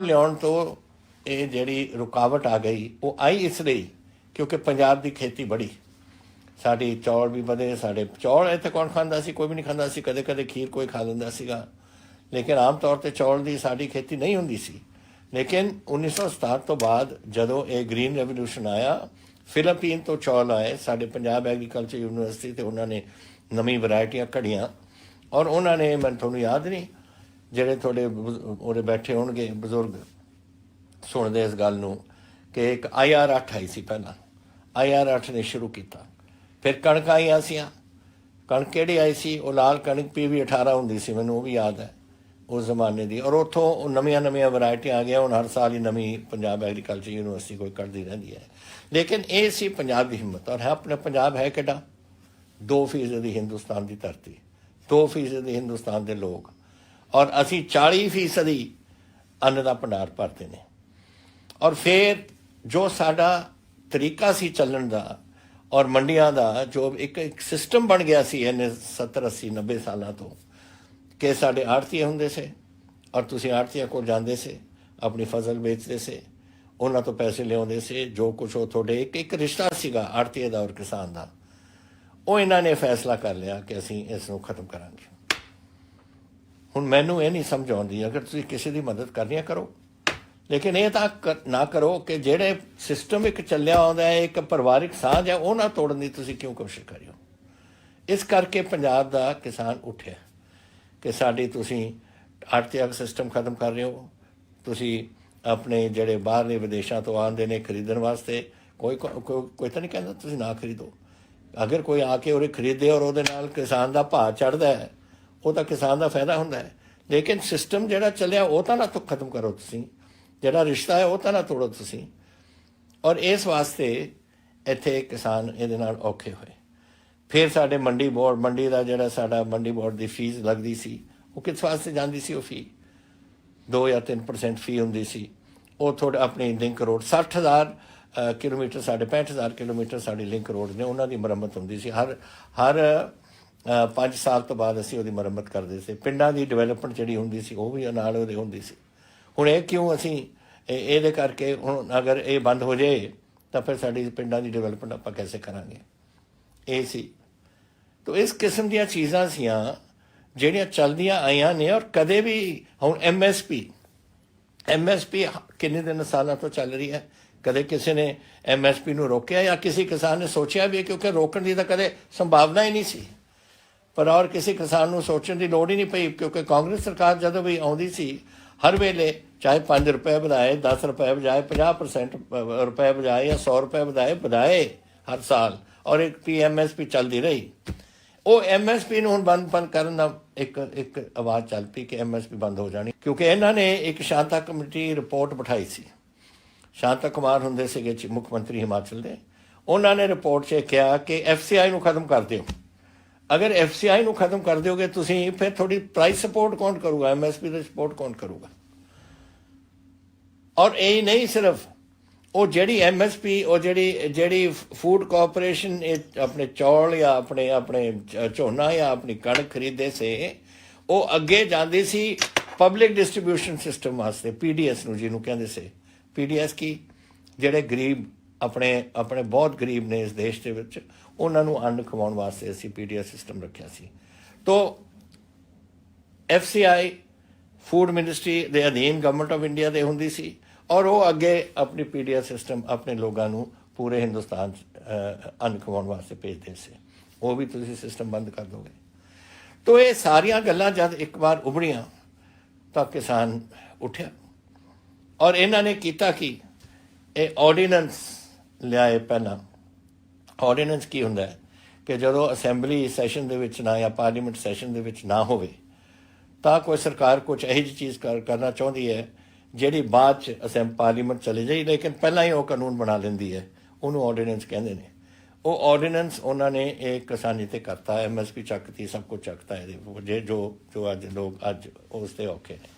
ਲਿਆਉਣ ਤੋਂ ਇਹ ਜਿਹੜੀ ਰੁਕਾਵਟ ਆ ਗਈ, ਉਹ ਆਈ ਇਸ ਲਈ ਕਿਉਂਕਿ ਪੰਜਾਬ ਦੀ ਖੇਤੀ ਬੜੀ। ਸਾਡੀ ਚੌਲ ਵੀ ਵਧੇ, ਸਾਡੇ ਚੌਲ ਇੱਥੇ ਕੌਣ ਖਾਂਦਾ ਸੀ, ਕੋਈ ਵੀ ਨਹੀਂ ਖਾਂਦਾ ਸੀ ਕਦੇ ਕਦੇ ਖੀਰ ਕੋਈ ਖਾ ਲੈਂਦਾ ਸੀਗਾ। ਲੇਕਿਨ ਆਮ ਤੌਰ ਤੇ ਚੌਲ ਦੀ ਸਾਡੀ ਖੇਤੀ ਨਹੀਂ ਹੁੰਦੀ ਸੀ। ਲੇਕਿਨ 1967 ਤੋਂ ਬਾਅਦ ਜਦੋਂ ਇਹ ਗ੍ਰੀਨ ਰੈਵੋਲੂਸ਼ਨ ਆਇਆ, ਫਿਲੀਪੀਨ ਤੋਂ ਚੌਲ ਆਏ, ਸਾਡੇ ਪੰਜਾਬ ਐਗਰੀਕਲਚਰ ਯੂਨੀਵਰਸਿਟੀ ਤੇ ਉਹਨਾਂ ਨੇ ਨਵੀਂ ਵੈਰਾਈਟੀਆਂ ਘੜੀਆਂ ਔਰ ਉਹਨਾਂ ਨੇ ਮੈਨੂੰ ਤੁਹਾਨੂੰ ਯਾਦ ਨਹੀਂ ਜਿਹੜੇ ਤੁਹਾਡੇ ਬਜ਼ੁ- ਉਰੇ ਬੈਠੇ ਹੋਣਗੇ ਬਜ਼ੁਰਗ, ਸੁਣਦੇ ਇਸ ਗੱਲ ਨੂੰ ਕਿ ਇੱਕ ਆਈਆਰ 8 ਆਈ ਸੀ ਪਹਿਲਾਂ। ਆਈਆਰ 8 ਨੇ ਸ਼ੁਰੂ ਕੀਤਾ। ਫਿਰ ਕਣਕ ਆਈਆਂ ਸੀ ਕਣਕ ਕਿਹੜੀ ਆਈ ਸੀ? ਉਹ ਲਾਲ ਕਣਕ ਪੀਵੀ 18 ਹੁੰਦੀ ਸੀ, ਮੈਨੂੰ ਉਹ ਵੀ ਯਾਦ ਹੈ, ਉਸ ਜ਼ਮਾਨੇ ਦੀ। ਔਰ ਉਥੋਂ ਨਵੀਆਂ ਨਵੀਆਂ ਵੈਰਾਈਟੀਆਂ ਆ ਗਈਆਂ, ਹੁਣ ਹਰ ਸਾਲ ਹੀ ਨਵੀਂ ਪੰਜਾਬ ਐਗਰੀਕਲਚਰ ਯੂਨੀਵਰਸਿਟੀ ਕੋਈ ਕੱਢਦੀ ਰਹਿੰਦੀ ਹੈ। ਲੇਕਿਨ ਇਹ ਸੀ ਪੰਜਾਬ ਦੀ ਹਿੰਮਤ, ਔਰ ਹੈ ਆਪਣੇ ਪੰਜਾਬ ਹੈ ਕਿਹੜਾ 2% ਦੀ ਹਿੰਦੁਸਤਾਨ ਦੀ ਧਰਤੀ 2% ਦੀ ਹਿੰਦੁਸਤਾਨ ਦੇ ਲੋਕ। ਔਰ ਅਸੀਂ 40% ਦੀ ਅੰਨ ਦਾ ਭੰਡਾਰ ਭਰਦੇ ਨੇ। ਔਰ ਫਿਰ ਜੋ ਸਾਡਾ ਤਰੀਕਾ ਸੀ ਚੱਲਣ ਦਾ ਔਰ ਮੰਡੀਆਂ ਦਾ, ਜੋ ਇੱਕ ਇੱਕ ਸਿਸਟਮ ਬਣ ਗਿਆ ਸੀ ਇਹਨੇ 70 80 90 ਸਾਲਾਂ ਤੋਂ ਕਿ ਸਾਡੇ ਆੜਤੀਏ ਹੁੰਦੇ ਸੀ ਔਰ ਤੁਸੀਂ ਆੜਤੀਆਂ ਕੋਲ ਜਾਂਦੇ ਸੀ, ਆਪਣੀ ਫਸਲ ਵੇਚਦੇ ਸੀ, ਉਹਨਾਂ ਤੋਂ ਪੈਸੇ ਲਿਆਉਂਦੇ ਸੀ, ਜੋ ਕੁਝ ਉਹ ਤੁਹਾਡੇ ਇੱਕ ਇੱਕ ਰਿਸ਼ਤਾ ਸੀਗਾ ਆੜਤੀਏ ਦਾ ਔਰ ਕਿਸਾਨ ਦਾ, ਉਹ ਇਹਨਾਂ ਨੇ ਫੈਸਲਾ ਕਰ ਲਿਆ ਕਿ ਅਸੀਂ ਇਸ ਨੂੰ ਖਤਮ ਕਰਾਂਗੇ। ਹੁਣ ਮੈਨੂੰ ਇਹ ਨਹੀਂ ਸਮਝ ਆਉਂਦੀ, ਅਗਰ ਤੁਸੀਂ ਕਿਸੇ ਦੀ ਮਦਦ ਕਰਨੀ ਹੈ ਕਰੋ। ਲੇਕਿਨ ਇਹ ਤਾਂ ਕਰ- ਨਾ ਕਰੋ ਕਿ ਜਿਹੜੇ ਸਿਸਟਮ ਇੱਕ ਚੱਲਿਆ ਆਉਂਦਾ ਹੈ, ਇੱਕ ਪਰਿਵਾਰਿਕ ਸਾਂਝ ਹੈ ਉਹ ਨਾ ਤੋੜਨ ਦੀ ਤੁਸੀਂ ਕਿਉਂ ਕੋਸ਼ਿਸ਼ ਕਰਿਓ? ਇਸ ਕਰਕੇ ਪੰਜਾਬ ਦਾ ਕਿਸਾਨ ਉੱਠਿਆ। ਕਿ ਸਾਡੀ ਤੁਸੀਂ ਆਰਥਿਕ ਸਿਸਟਮ ਖਤਮ ਕਰ ਰਹੇ ਹੋ। ਤੁਸੀਂ ਆਪਣੇ ਜਿਹੜੇ ਬਾਹਰਲੇ ਵਿਦੇਸ਼ਾਂ ਤੋਂ ਆਉਂਦੇ ਨੇ ਖਰੀਦਣ ਵਾਸਤੇ, ਕੋਈ ਕੋਈ ਕੋਈ ਤਾਂ ਨਹੀਂ ਕਹਿੰਦਾ ਤੁਸੀਂ ਨਾ ਖਰੀਦੋ। ਅਗਰ ਕੋਈ ਆ ਕੇ ਉਹਰੇ ਖਰੀਦੇ ਔਰ ਉਹਦੇ ਨਾਲ ਕਿਸਾਨ ਦਾ ਭਾਅ ਚੜਦਾ ਹੈ ਉਹ ਤਾਂ ਕਿਸਾਨ ਦਾ ਫਾਇਦਾ ਹੁੰਦਾ ਹੈ। ਲੇਕਿਨ ਸਿਸਟਮ ਜਿਹੜਾ ਚੱਲਿਆ ਉਹ ਤਾਂ ਨਾ ਖਤਮ ਕਰੋ ਤੁਸੀਂ। ਜਿਹੜਾ ਰਿਸ਼ਤਾ ਹੈ ਉਹ ਤਾਂ ਨਾ ਤੋੜੋ ਤੁਸੀਂ। ਔਰ ਇਸ ਵਾਸਤੇ ਇੱਥੇ ਕਿਸਾਨ ਇਹਦੇ ਨਾਲ ਔਖੇ ਹੋਏ। ਫਿਰ ਸਾਡੇ ਮੰਡੀ ਬੋਰਡ ਮੰਡੀ ਦਾ ਜਿਹੜਾ ਸਾਡਾ ਮੰਡੀ ਬੋਰਡ ਦੀ ਫੀਸ ਲੱਗਦੀ ਸੀ ਉਹ ਕਿਸ ਵਾਸਤੇ ਜਾਂਦੀ ਸੀ ਉਹ ਫੀ 2 ਜਾਂ 3% ਫੀ ਹੁੰਦੀ ਸੀ। ਉਹ ਥੋੜਾ ਆਪਣੀ ਲਿੰਕ ਰੋਡ 60000 ਅ, ਕਿਲੋਮੀਟਰ ਸਾਡੇ 65000 ਕਿਲੋਮੀਟਰ ਸਾਡੀ ਲਿੰਕ ਰੋਡ ਨੇ ਉਹਨਾਂ ਦੀ ਮੁਰੰਮਤ ਹੁੰਦੀ ਸੀ। ਹਰ ਹਰ 5 ਸਾਲ ਤੋਂ ਬਾਅਦ ਅਸੀਂ ਉਹਦੀ ਮੁਰੰਮਤ ਕਰਦੇ ਸੀ। ਪਿੰਡਾਂ ਦੀ ਡਿਵੈਲਪਮੈਂਟ ਜਿਹੜੀ ਹੁੰਦੀ ਸੀ, ਉਹ ਵੀ ਨਾਲ ਉਹਦੇ ਹੁੰਦੀ ਸੀ। ਹੁਣ ਇਹ ਕਿਉਂ ਅਸੀਂ ਇਹ- ਇਹਦੇ ਕਰਕੇ ਹੁਣ ਅਗਰ ਇਹ ਬੰਦ ਹੋ ਜਾਏ, ਤਾਂ ਫਿਰ ਸਾਡੀ ਪਿੰਡਾਂ ਦੀ ਡਿਵੈਲਪਮੈਂਟ ਆਪਾਂ ਕੈਸੇ ਕਰਾਂਗੇ? ਇਹ ਸੀ। ਤੋ ਇਸ ਕਿਸਮ ਦੀਆਂ ਚੀਜ਼ਾਂ ਸੀਆਂ, ਜਿਹੜੀਆਂ ਚੱਲਦੀਆਂ ਆਈਆਂ ਨੇ ਔਰ ਕਦੇ ਵੀ ਹੁਣ ਐਮਐਸਪੀ ਐਮਐਸਪੀ ਕਿੰਨੇ ਦਿਨ ਸਾਲਾਂ ਤੋਂ ਚੱਲ ਰਹੀ ਹੈ? ਕਦੇ ਕਿਸੇ ਨੇ ਐਮਐਸਪੀ ਨੂੰ ਰੋਕਿਆ ਜਾਂ ਕਿਸੇ ਕਿਸਾਨ ਨੇ ਸੋਚਿਆ ਵੀ ਕਿਉਂਕਿ ਰੋਕਣ ਦੀ ਤਾਂ ਕਦੇ ਸੰਭਾਵਨਾ ਹੀ ਨਹੀਂ ਸੀ। ਪਰ ਔਰ ਕਿਸੇ ਕਿਸਾਨ ਨੂੰ ਸੋਚਣ ਦੀ ਲੋੜ ਹੀ ਨਹੀਂ ਪਈ, ਕਿਉਂਕਿ ਕਾਂਗਰਸ ਸਰਕਾਰ ਜਦੋਂ ਵੀ ਆਉਂਦੀ ਸੀ, ਹਰ ਵੇਲੇ ਚਾਹੇ 5 ਰੁਪਏ ਵਧਾਏ 10 ਰੁਪਏ ਬਜਾਏ 50% ਰੁਪਏ ਬਜਾਏ ਜਾਂ 100 ਰੁਪਏ ਵਧਾਏ ਵਧਾਏ ਹਰ ਸਾਲ। ਔਰ ਇੱਕ ਪੀਐਮਐਸਪੀ ਚੱਲਦੀ ਰਹੀ। ਉਹ ਐਮਐਸਪੀ ਨੂੰ ਹੁਣ ਬੰਦ ਬੰਦ ਕਰਨ ਦਾ ਇੱਕ ਇੱਕ ਆਵਾਜ਼ ਚੱਲ ਪਈ ਕਿ ਐਮਐਸਪੀ ਬੰਦ ਹੋ ਜਾਣੀ, ਕਿਉਂਕਿ ਇਹਨਾਂ ਨੇ ਇੱਕ ਸ਼ਾਂਤਾ ਕਮੇਟੀ ਰਿਪੋਰਟ ਬਿਠਾਈ ਸੀ। ਸ਼ਾਂਤਾ ਕੁਮਾਰ ਹੁੰਦੇ ਸੀਗੇ ਮੁੱਖ ਮੰਤਰੀ ਹਿਮਾਚਲ ਦੇ। ਉਹਨਾਂ ਨੇ ਰਿਪੋਰਟ 'ਚ ਕਿਹਾ ਕਿ ਐਫਸੀਆਈ ਨੂੰ ਖਤਮ ਕਰ ਦਿਓ। ਅਗਰ ਐਫਸੀਆਈ ਨੂੰ ਖਤਮ ਕਰ ਦਿਓਗੇ ਤੁਸੀਂ, ਫਿਰ ਤੁਹਾਡੀ ਪ੍ਰਾਈਸ ਸਪੋਰਟ ਕੌਣ ਕਰੂਗਾ? ਐਮਐਸਪੀ ਦਾ ਸਪੋਰਟ ਕੌਣ ਕਰੂਗਾ? ਔਰ ਇਹ ਹੀ ਨਹੀਂ ਸਿਰਫ, ਉਹ ਜਿਹੜੀ ਐਮਐਸਪੀ ਉਹ ਜਿਹੜੀ ਜਿਹੜੀ ਫੂਡ ਕਾਰਪੋਰੇਸ਼ਨ ਇਹ ਆਪਣੇ ਚੌਲ ਜਾਂ ਆਪਣੇ ਆਪਣੇ ਝੋਨਾ ਜਾਂ ਆਪਣੀ ਕਣਕ ਖਰੀਦੇ ਸੇ, ਉਹ ਅੱਗੇ ਜਾਂਦੀ ਸੀ ਪਬਲਿਕ ਡਿਸਟ੍ਰੀਬਿਊਸ਼ਨ ਸਿਸਟਮ ਵਾਸਤੇ ਪੀਡੀਐਸ ਨੂੰ ਜਿਹਨੂੰ ਕਹਿੰਦੇ ਸੀ। ਪੀਡੀਐਸ ਕੀ? ਜਿਹੜੇ ਗਰੀਬ ਆਪਣੇ ਆਪਣੇ ਬਹੁਤ ਗਰੀਬ ਨੇ ਇਸ ਦੇਸ਼ ਦੇ ਵਿੱਚ ਉਹਨਾਂ ਨੂੰ ਅੰਨ ਖਵਾਉਣ ਵਾਸਤੇ ਅਸੀਂ ਪੀਡੀਐਸ ਸਿਸਟਮ ਰੱਖਿਆ ਸੀ। ਤੋਂ ਐਫਸੀਆਈ ਫੂਡ ਮਿਨਿਸਟਰੀ ਦੇ ਅਧੀਨ ਗਵਰਨਮੈਂਟ ਆਫ ਇੰਡੀਆ ਦੇ ਹੁੰਦੀ ਸੀ ਔਰ ਉਹ ਅੱਗੇ ਆਪਣੀ ਪੀਡੀਐਸ ਸਿਸਟਮ ਆਪਣੇ ਲੋਕਾਂ ਨੂੰ ਪੂਰੇ ਹਿੰਦੁਸਤਾਨ 'ਚ, ਅੰਨ ਖਵਾਉਣ ਵਾਸਤੇ ਭੇਜਦੇ ਸੀ। ਉਹ ਵੀ ਤੁਸੀਂ ਸਿਸਟਮ ਬੰਦ ਕਰ ਦੋਗੇ। ਤੋ ਇਹ ਸਾਰੀਆਂ ਗੱਲਾਂ ਜਦ ਇੱਕ ਵਾਰ ਉਭੜੀਆਂ ਤਾਂ ਕਿਸਾਨ ਉੱਠਿਆ ਔਰ ਇਹਨਾਂ ਨੇ ਕੀਤਾ ਕਿ? ਇਹ ਆਰਡੀਨੈਂਸ ਲਿਆਏ ਪਹਿਲਾਂ। ਆਰਡੀਨੈਂਸ ਕੀ ਹੁੰਦਾ ਹੈ? ਕਿ ਜਦੋਂ ਅਸੈਂਬਲੀ ਸੈਸ਼ਨ ਦੇ ਵਿੱਚ ਨਾ ਜਾਂ ਪਾਰਲੀਮੈਂਟ ਸੈਸ਼ਨ ਦੇ ਵਿੱਚ ਨਾ ਹੋਵੇ, ਤਾਂ ਕੋਈ ਸਰਕਾਰ ਕੁਝ ਇਹੋ ਜਿਹੀ ਚੀਜ਼ ਕਰ- ਕਰਨਾ ਚਾਹੁੰਦੀ ਹੈ, ਜਿਹੜੀ ਬਾਅਦ ਚ ਅਸੈਂਬ ਪਾਰਲੀਮੈਂਟ ਚਲੇ ਜਾਈ ਲੇਕਿਨ ਪਹਿਲਾਂ ਹੀ ਉਹ ਕਾਨੂੰਨ ਬਣਾ ਲੈਂਦੀ ਹੈ। ਉਹਨੂੰ ਆਰਡੀਨੈਂਸ ਕਹਿੰਦੇ ਨੇ। ਉਹ ਆਰਡੀਨੈਂਸ ਉਹਨਾਂ ਨੇ ਇਹ ਕਿਸਾਨੀ ਤੇ ਕਰਤਾ ਐਮਐਸਪੀ ਚੱਕਤੀ, ਸਭ ਕੁਝ ਚੱਕਤਾ ਇਹਦੇ ਜੇ ਜੋ ਜੋ ਅੱਜ ਲੋਕ, ਅੱਜ ਉਸ ਤੇ ਔਖੇ ਨੇ।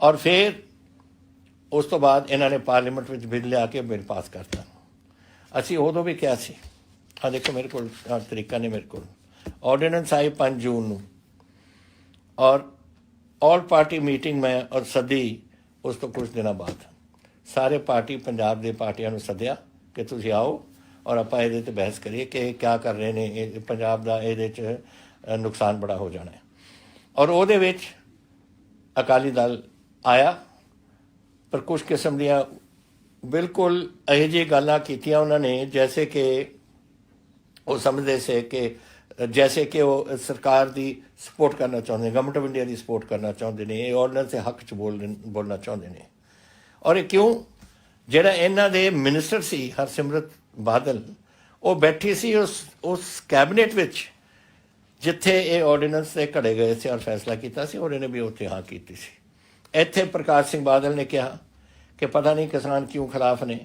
ਔਰ ਫਿਰ ਉਸ ਤੋਂ ਬਾਅਦ ਇਹਨਾਂ ਨੇ ਪਾਰਲੀਮੈਂਟ ਵਿੱਚ ਬਿੱਲ ਲਿਆ ਕੇ ਬਿੱਲ ਪਾਸ ਕਰਤਾ। ਅਸੀਂ ਉਦੋਂ ਵੀ ਕਿਹਾ ਸੀ ਆ ਦੇਖੋ ਮੇਰੇ ਕੋਲ, ਆਹ ਤਰੀਕਾ ਨੇ ਮੇਰੇ ਕੋਲ। ਆਰਡੀਨੈਂਸ ਆਈ 5 ਜੂਨ ਨੂੰ। ਔਰ ਆਲ ਪਾਰਟੀ ਮੀਟਿੰਗ ਮੈਂ ਔਰ ਸਦੀ ਉਸ ਤੋਂ ਕੁਝ ਦਿਨਾਂ ਬਾਅਦ। ਸਾਰੇ ਪਾਰਟੀ, ਪੰਜਾਬ ਦੇ ਪਾਰਟੀਆਂ ਨੂੰ ਸੱਦਿਆ ਕਿ ਤੁਸੀਂ ਆਓ ਔਰ ਆਪਾਂ ਇਹਦੇ ਤੇ ਬਹਿਸ ਕਰੀਏ ਕਿ ਇਹ ਕੀ ਕਰ ਰਹੇ ਨੇ, ਇਹ ਪੰਜਾਬ ਦਾ, ਇਹਦੇ ਚ ਨੁਕਸਾਨ ਬੜਾ ਹੋ ਜਾਣਾ ਹੈ। ਔਰ ਉਹਦੇ ਵਿੱਚ ਅਕਾਲੀ ਦਲ ਆਇਆ, ਪਰ ਕੁਝ ਕਿਸਮ ਦੀਆਂ ਬਿਲਕੁਲ ਇਹੋ ਜਿਹੀ ਗੱਲਾਂ ਕੀਤੀਆਂ ਉਹਨਾਂ ਨੇ, ਜੈਸੇ ਕਿ ਉਹ ਸਮਝਦੇ ਸੀ ਕਿ, ਜੈਸੇ ਕਿ ਉਹ ਸਰਕਾਰ ਦੀ ਸਪੋਰਟ ਕਰਨਾ ਚਾਹੁੰਦੇ ਗਵਰਨਮੈਂਟ ਆਫ ਇੰਡੀਆ ਦੀ ਸਪੋਰਟ ਕਰਨਾ ਚਾਹੁੰਦੇ ਨੇ, ਇਹ ਆਰਡੀਨੈਂਸ ਦੇ ਹੱਕ ਚ ਬੋਲ, ਬੋਲਣਾ ਚਾਹੁੰਦੇ ਨੇ। ਔਰ ਇਹ ਕਿਉਂ? ਜਿਹੜਾ ਇਹਨਾਂ ਦੇ ਮਿਨਿਸਟਰ ਸੀ, ਹਰਸਿਮਰਤ ਬਾਦਲ, ਉਹ ਬੈਠੀ ਸੀ ਉਸ ਉਸ ਕੈਬਨਿਟ ਵਿੱਚ, ਜਿੱਥੇ ਇਹ ਆਰਡੀਨੈਂਸ ਤੇ ਘੜੇ ਗਏ ਸੀ ਔਰ ਫੈਸਲਾ ਕੀਤਾ ਸੀ, ਔਰ ਇਹਨੇ ਵੀ ਉੱਥੇ ਹਾਂ ਕੀਤੀ ਸੀ। ਇੱਥੇ ਪ੍ਰਕਾਸ਼ ਸਿੰਘ ਬਾਦਲ ਨੇ ਕਿਹਾ ਕਿ ਪਤਾ ਨਹੀਂ ਕਿਸਾਨ ਕਿਉਂ ਖਿਲਾਫ ਨੇ।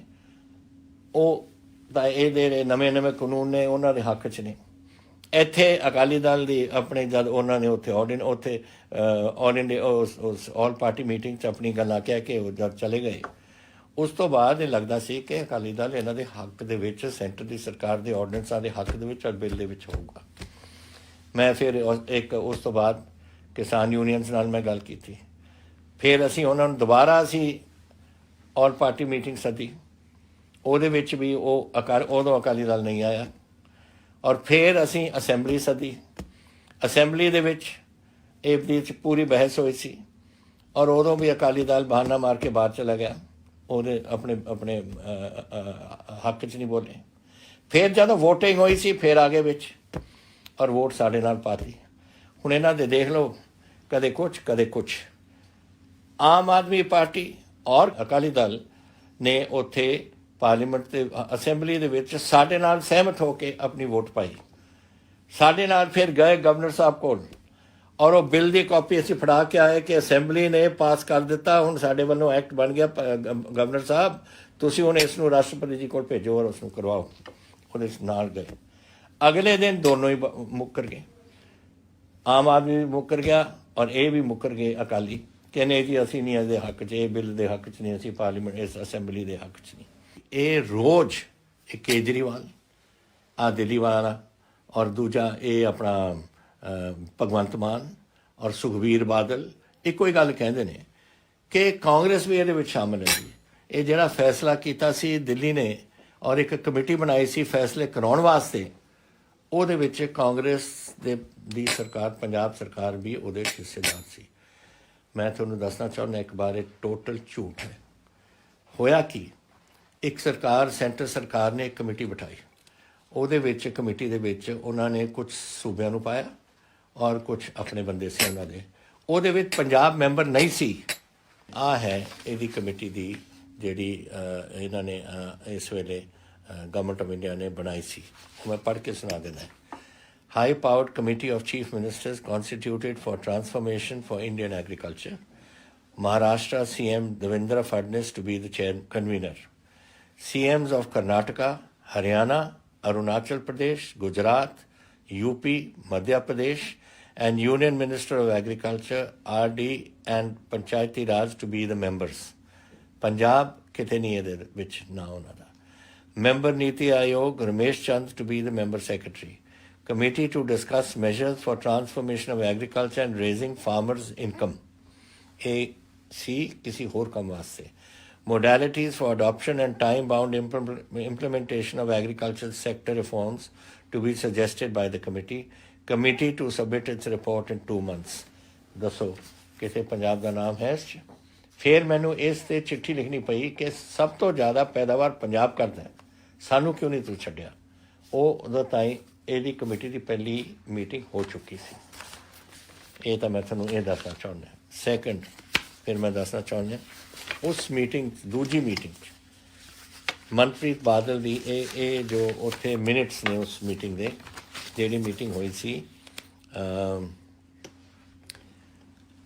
ਉਹ ਤਾਂ ਇਹ ਦੇ ਨਵੇਂ ਨਵੇਂ ਕਾਨੂੰਨ ਨੇ, ਉਹਨਾਂ ਦੇ ਹੱਕ 'ਚ ਨੇ। ਇੱਥੇ ਅਕਾਲੀ ਦਲ ਦੀ ਆਪਣੇ ਜਦ ਉਹਨਾਂ ਨੇ ਉੱਥੇ ਆਰਡੀਨ ਉੱਥੇ ਆਲ ਇੰਡੀਆ ਉਸ ਆਲ ਪਾਰਟੀ ਮੀਟਿੰਗ 'ਚ ਆਪਣੀ ਗੱਲਾਂ ਕਹਿ ਕੇ ਉਹ ਜਦ ਚਲੇ ਗਏ। ਉਸ ਤੋਂ ਬਾਅਦ ਇਹ ਲੱਗਦਾ ਸੀ ਕਿ ਅਕਾਲੀ ਦਲ ਇਹਨਾਂ ਦੇ ਹੱਕ ਦੇ ਵਿੱਚ, ਸੈਂਟਰ ਦੀ ਸਰਕਾਰ ਦੇ ਆਰਡੀਨੈਂਸਾਂ ਦੇ ਹੱਕ ਦੇ ਵਿੱਚ ਔਰ ਬਿੱਲ ਦੇ ਵਿੱਚ ਹੋਊਗਾ। ਮੈਂ ਫਿਰ ਇੱਕ ਉਸ ਤੋਂ ਬਾਅਦ ਕਿਸਾਨ ਯੂਨੀਅਨਸ ਨਾਲ ਮੈਂ ਗੱਲ ਕੀਤੀ। ਫਿਰ ਅਸੀਂ ਉਹਨਾਂ ਨੂੰ ਦੁਬਾਰਾ ਅਸੀਂ ਆਲ ਪਾਰਟੀ ਮੀਟਿੰਗ ਸੱਦੀ। ਉਹਦੇ ਵਿੱਚ ਵੀ ਉਹ ਅਕਾਲ, ਉਦੋਂ ਅਕਾਲੀ ਦਲ ਨਹੀਂ ਆਇਆ। ਔਰ ਫਿਰ ਅਸੀਂ ਅਸੈਂਬਲੀ ਸੱਦੀ। ਅਸੈਂਬਲੀ ਦੇ ਵਿੱਚ ਇਹ ਵਿੱਚ ਪੂਰੀ ਬਹਿਸ ਹੋਈ ਸੀ। ਔਰ ਉਦੋਂ ਵੀ ਅਕਾਲੀ ਦਲ ਬਹਾਨਾ ਮਾਰ ਕੇ ਬਾਹਰ ਚਲਾ ਗਿਆ। ਉਹਦੇ ਆਪਣੇ ਆਪਣੇ ਹੱਕ 'ਚ ਨਹੀਂ ਬੋਲੇ। ਫਿਰ ਜਦੋਂ VOTING ਹੋਈ ਸੀ, ਫਿਰ ਆਗੇ ਵਿੱਚ। ਔਰ ਵੋਟ ਸਾਡੇ ਨਾਲ ਪਾਤੀ ਹੁਣ ਇਹਨਾਂ ਦੇ ਦੇਖ ਲਓ, ਕਦੇ ਕੁਝ ਕਦੇ ਕੁਝ ਆਮ ਆਦਮੀ ਪਾਰਟੀ ਔਰ ਅਕਾਲੀ ਦਲ ਨੇ ਉੱਥੇ ਪਾਰਲੀਮੈਂਟ ਤੇ, ਅਸੈਂਬਲੀ ਦੇ ਵਿੱਚ ਸਾਡੇ ਨਾਲ ਸਹਿਮਤ ਹੋ ਕੇ ਆਪਣੀ ਵੋਟ ਪਾਈ। ਸਾਡੇ ਨਾਲ ਫਿਰ ਗਏ ਗਵਰਨਰ ਸਾਹਿਬ ਕੋਲ ਔਰ ਉਹ ਬਿੱਲ ਦੀ ਕਾਪੀ ਅਸੀਂ ਫੜਾ ਕੇ ਆਏ ਕਿ ਅਸੈਂਬਲੀ ਨੇ ਪਾਸ ਕਰ ਦਿੱਤਾ, ਹੁਣ ਸਾਡੇ ਵੱਲੋਂ ਐਕਟ ਬਣ ਗਿਆ ਗਵਰਨਰ ਸਾਹਿਬ, ਤੁਸੀਂ ਹੁਣ ਇਸ ਨੂੰ ਰਾਸ਼ਟਰਪਤੀ ਜੀ ਕੋਲ ਭੇਜੋ ਔਰ ਉਸ ਨੂੰ ਕਰਵਾਓ। ਉਹਦੇ ਨਾਲ ਗਏ। ਅਗਲੇ ਦਿਨ ਦੋਨੋਂ ਹੀ ਬ- ਮੁੱਕਰ ਗਏ। ਆਮ ਆਦਮੀ ਵੀ ਮੁੱਕਰ ਗਿਆ ਔਰ ਇਹ ਵੀ ਮੁੱਕਰ ਗਏ ਅਕਾਲੀ। ਕਹਿੰਦੇ ਜੀ ਅਸੀਂ ਨਹੀਂ ਇਹਦੇ ਹੱਕ 'ਚ, ਇਹ ਬਿੱਲ ਦੇ ਹੱਕ 'ਚ ਨਹੀਂ, ਅਸੀਂ ਪਾਰਲੀਮੈਂਟ, ਇਸ ਅਸੈਂਬਲੀ ਦੇ ਹੱਕ 'ਚ ਨਹੀਂ। ਇਹ ਰੋਜ਼ ਇਹ ਕੇਜਰੀਵਾਲ, ਆ ਦਿੱਲੀ ਵਾਲਾ ਔਰ ਦੂਜਾ ਇਹ ਆਪਣਾ ਭਗਵੰਤ ਮਾਨ ਔਰ ਸੁਖਵੀਰ ਬਾਦਲ, ਇੱਕੋ ਹੀ ਗੱਲ ਕਹਿੰਦੇ ਨੇ ਕਿ ਕਾਂਗਰਸ ਵੀ ਇਹਦੇ ਵਿੱਚ ਸ਼ਾਮਲ ਹੈ ਜੀ। ਇਹ ਜਿਹੜਾ ਫੈਸਲਾ ਕੀਤਾ ਸੀ ਦਿੱਲੀ ਨੇ ਔਰ ਇੱਕ ਕਮੇਟੀ ਬਣਾਈ ਸੀ ਫੈਸਲੇ ਕਰਾਉਣ ਵਾਸਤੇ, ਉਹਦੇ ਵਿੱਚ ਕਾਂਗਰਸ ਦੇ, ਦੀ ਸਰਕਾਰ, ਪੰਜਾਬ ਸਰਕਾਰ ਵੀ ਉਹਦੇ ਹਿੱਸੇਦਾਰ ਸੀ। ਮੈਂ ਤੁਹਾਨੂੰ ਦੱਸਣਾ ਚਾਹੁੰਦਾ ਇੱਕ ਬਾਰੇ ਟੋਟਲ ਝੂਠ ਹੈ। ਹੋਇਆ ਕੀ? ਇੱਕ ਸਰਕਾਰ, ਸੈਂਟਰ ਸਰਕਾਰ ਨੇ ਇੱਕ ਕਮੇਟੀ ਬਿਠਾਈ। ਉਹਦੇ ਵਿੱਚ, ਕਮੇਟੀ ਦੇ ਵਿੱਚ ਉਹਨਾਂ ਨੇ ਕੁਝ ਸੂਬਿਆਂ ਨੂੰ ਪਾਇਆ ਔਰ ਕੁਝ ਆਪਣੇ ਬੰਦੇ ਸੀ ਉਹਨਾਂ ਦੇ। ਉਹਦੇ ਵਿੱਚ ਪੰਜਾਬ ਮੈਂਬਰ ਨਹੀਂ ਸੀ। ਆ ਹੈ ਇਹਦੀ ਕਮੇਟੀ ਦੀ ਜਿਹੜੀ ਇਹਨਾਂ ਨੇ ਇਸ ਵੇਲੇ ਗਵਰਨਮੈਂਟ ਆਫ ਇੰਡੀਆ ਨੇ ਬਣਾਈ ਸੀ। ਉਹ ਮੈਂ ਪੜ੍ਹ ਕੇ ਸੁਣਾ ਦਿੰਦਾ। high powered committee of chief ministers constituted for transformation for Indian agriculture. Maharashtra CM Devendra Fadnis to be the chair convener. CMs of Karnataka, Haryana, Arunachal Pradesh, Gujarat, UP, Madhya Pradesh, and Union Minister of Agriculture, RD, and Panchayati Raj to be the members. Punjab, Kitani, which now another. Member Niti Aayog, Ramesh Chand to be the member secretary. Committee to discuss measures for transformation of agriculture and raising farmers' income. ਇਹ ਸੀ ਕਿਸੇ ਹੋਰ ਕੰਮ ਵਾਸਤੇ modalities for adoption and time bound implementation of agricultural sector reforms to be suggested by the committee committee to submit its report in 2 months ਦੱਸੋ ਕਿਤੇ ਪੰਜਾਬ ਦਾ ਨਾਮ ਹੈ ਇਸ 'ਚ ਫਿਰ ਮੈਨੂੰ ਇਸ ਤੇ ਚਿੱਠੀ ਲਿਖਣੀ ਪਈ ਕਿ ਸਭ ਤੋਂ ਜ਼ਿਆਦਾ ਪੈਦਾਵਾਰ ਪੰਜਾਬ ਕਰਦਾ ਹੈ ਸਾਨੂੰ ਕਿਉਂ ਨਹੀਂ ਤੂੰ ਛੱਡਿਆ ਉਹ ਉਦੋਂ ਤਾਈਂ ਇਹਦੀ ਕਮੇਟੀ ਦੀ ਪਹਿਲੀ ਮੀਟਿੰਗ ਹੋ ਚੁੱਕੀ ਸੀ। ਇਹ ਤਾਂ ਮੈਂ ਤੁਹਾਨੂੰ ਇਹ ਦੱਸਣਾ ਚਾਹੁੰਦਾ ਸੈਕੰਡ ਫਿਰ ਮੈਂ ਦੱਸਣਾ ਚਾਹੁੰਦਾ ਉਸ ਮੀਟਿੰਗ, ਦੂਜੀ ਮੀਟਿੰਗ ਚ ਮਨਪ੍ਰੀਤ ਬਾਦਲ ਦੀ ਇਹ ਇਹ ਜੋ ਉੱਥੇ ਮਿੰਟਸ ਨੇ ਉਸ ਮੀਟਿੰਗ ਦੇ, ਜਿਹੜੀ ਮੀਟਿੰਗ ਹੋਈ ਸੀ, ਅਮ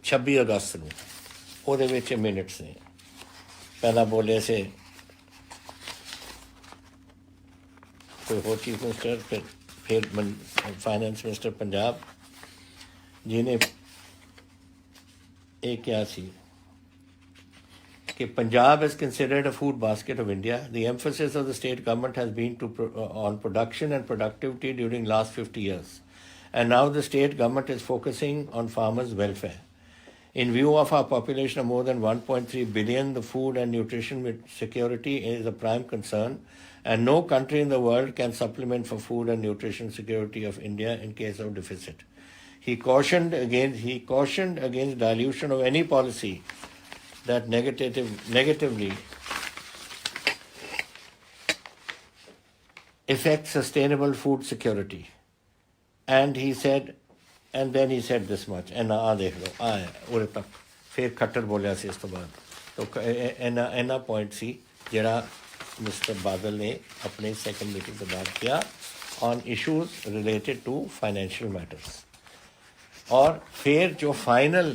26 ਅਗਸਤ ਨੂੰ, ਉਹਦੇ ਵਿੱਚ ਮਿੰਟਸ ਨੇ। ਪਹਿਲਾਂ ਬੋਲੇ ਸੇ, ਕੋਈ ਹੋਰ ਚੀਫ ਮਿਨਿਸਟਰ ਫਿਰ ਫਿਰ ਫਾਈਨੈਂਸ ਮਿਨਿਸਟਰ ਪੰਜਾਬ ਜਿਹਨੇ ਇਹ ਕਿਹਾ ਸੀ ਕਿ Punjab is considered a food basket of India. The emphasis of the state government has been to pro- uh, on production and productivity during last 50 years. And now the state government is focusing on farmers' welfare. In view of our population of more than 1.3 billion, the food and nutrition security is a prime concern, and no country in the world can supplement for food and nutrition security of India in case of deficit. He cautioned against he cautioned against dilution of any policy that negative, negatively affects sustainable food security. And he said, and then he said this much, and uh ਦੇਖ ਲਓ ਆ ਉਰੇ ਤੱਕ ਫਿਰ ਖੱਟਰ ਬੋਲਿਆ ਸੀ ਇਸ ਤੋਂ ਬਾਅਦ ਤੋ ਕ- ਇਹ- ਇਹਨਾਂ ਇਹਨਾਂ ਪੁਆਇੰਟ ਸੀ ਜਿਹੜਾ ਮਿਸਟਰ ਬਾਦਲ ਨੇ ਆਪਣੇ ਸੈਕੰਡ ਮੀਟਿੰਗ ਤੋਂ ਬਾਅਦ ਕਿਹਾ on issues related to financial matters ਔਰ ਫਿਰ ਜੋ ਫਾਈਨਲ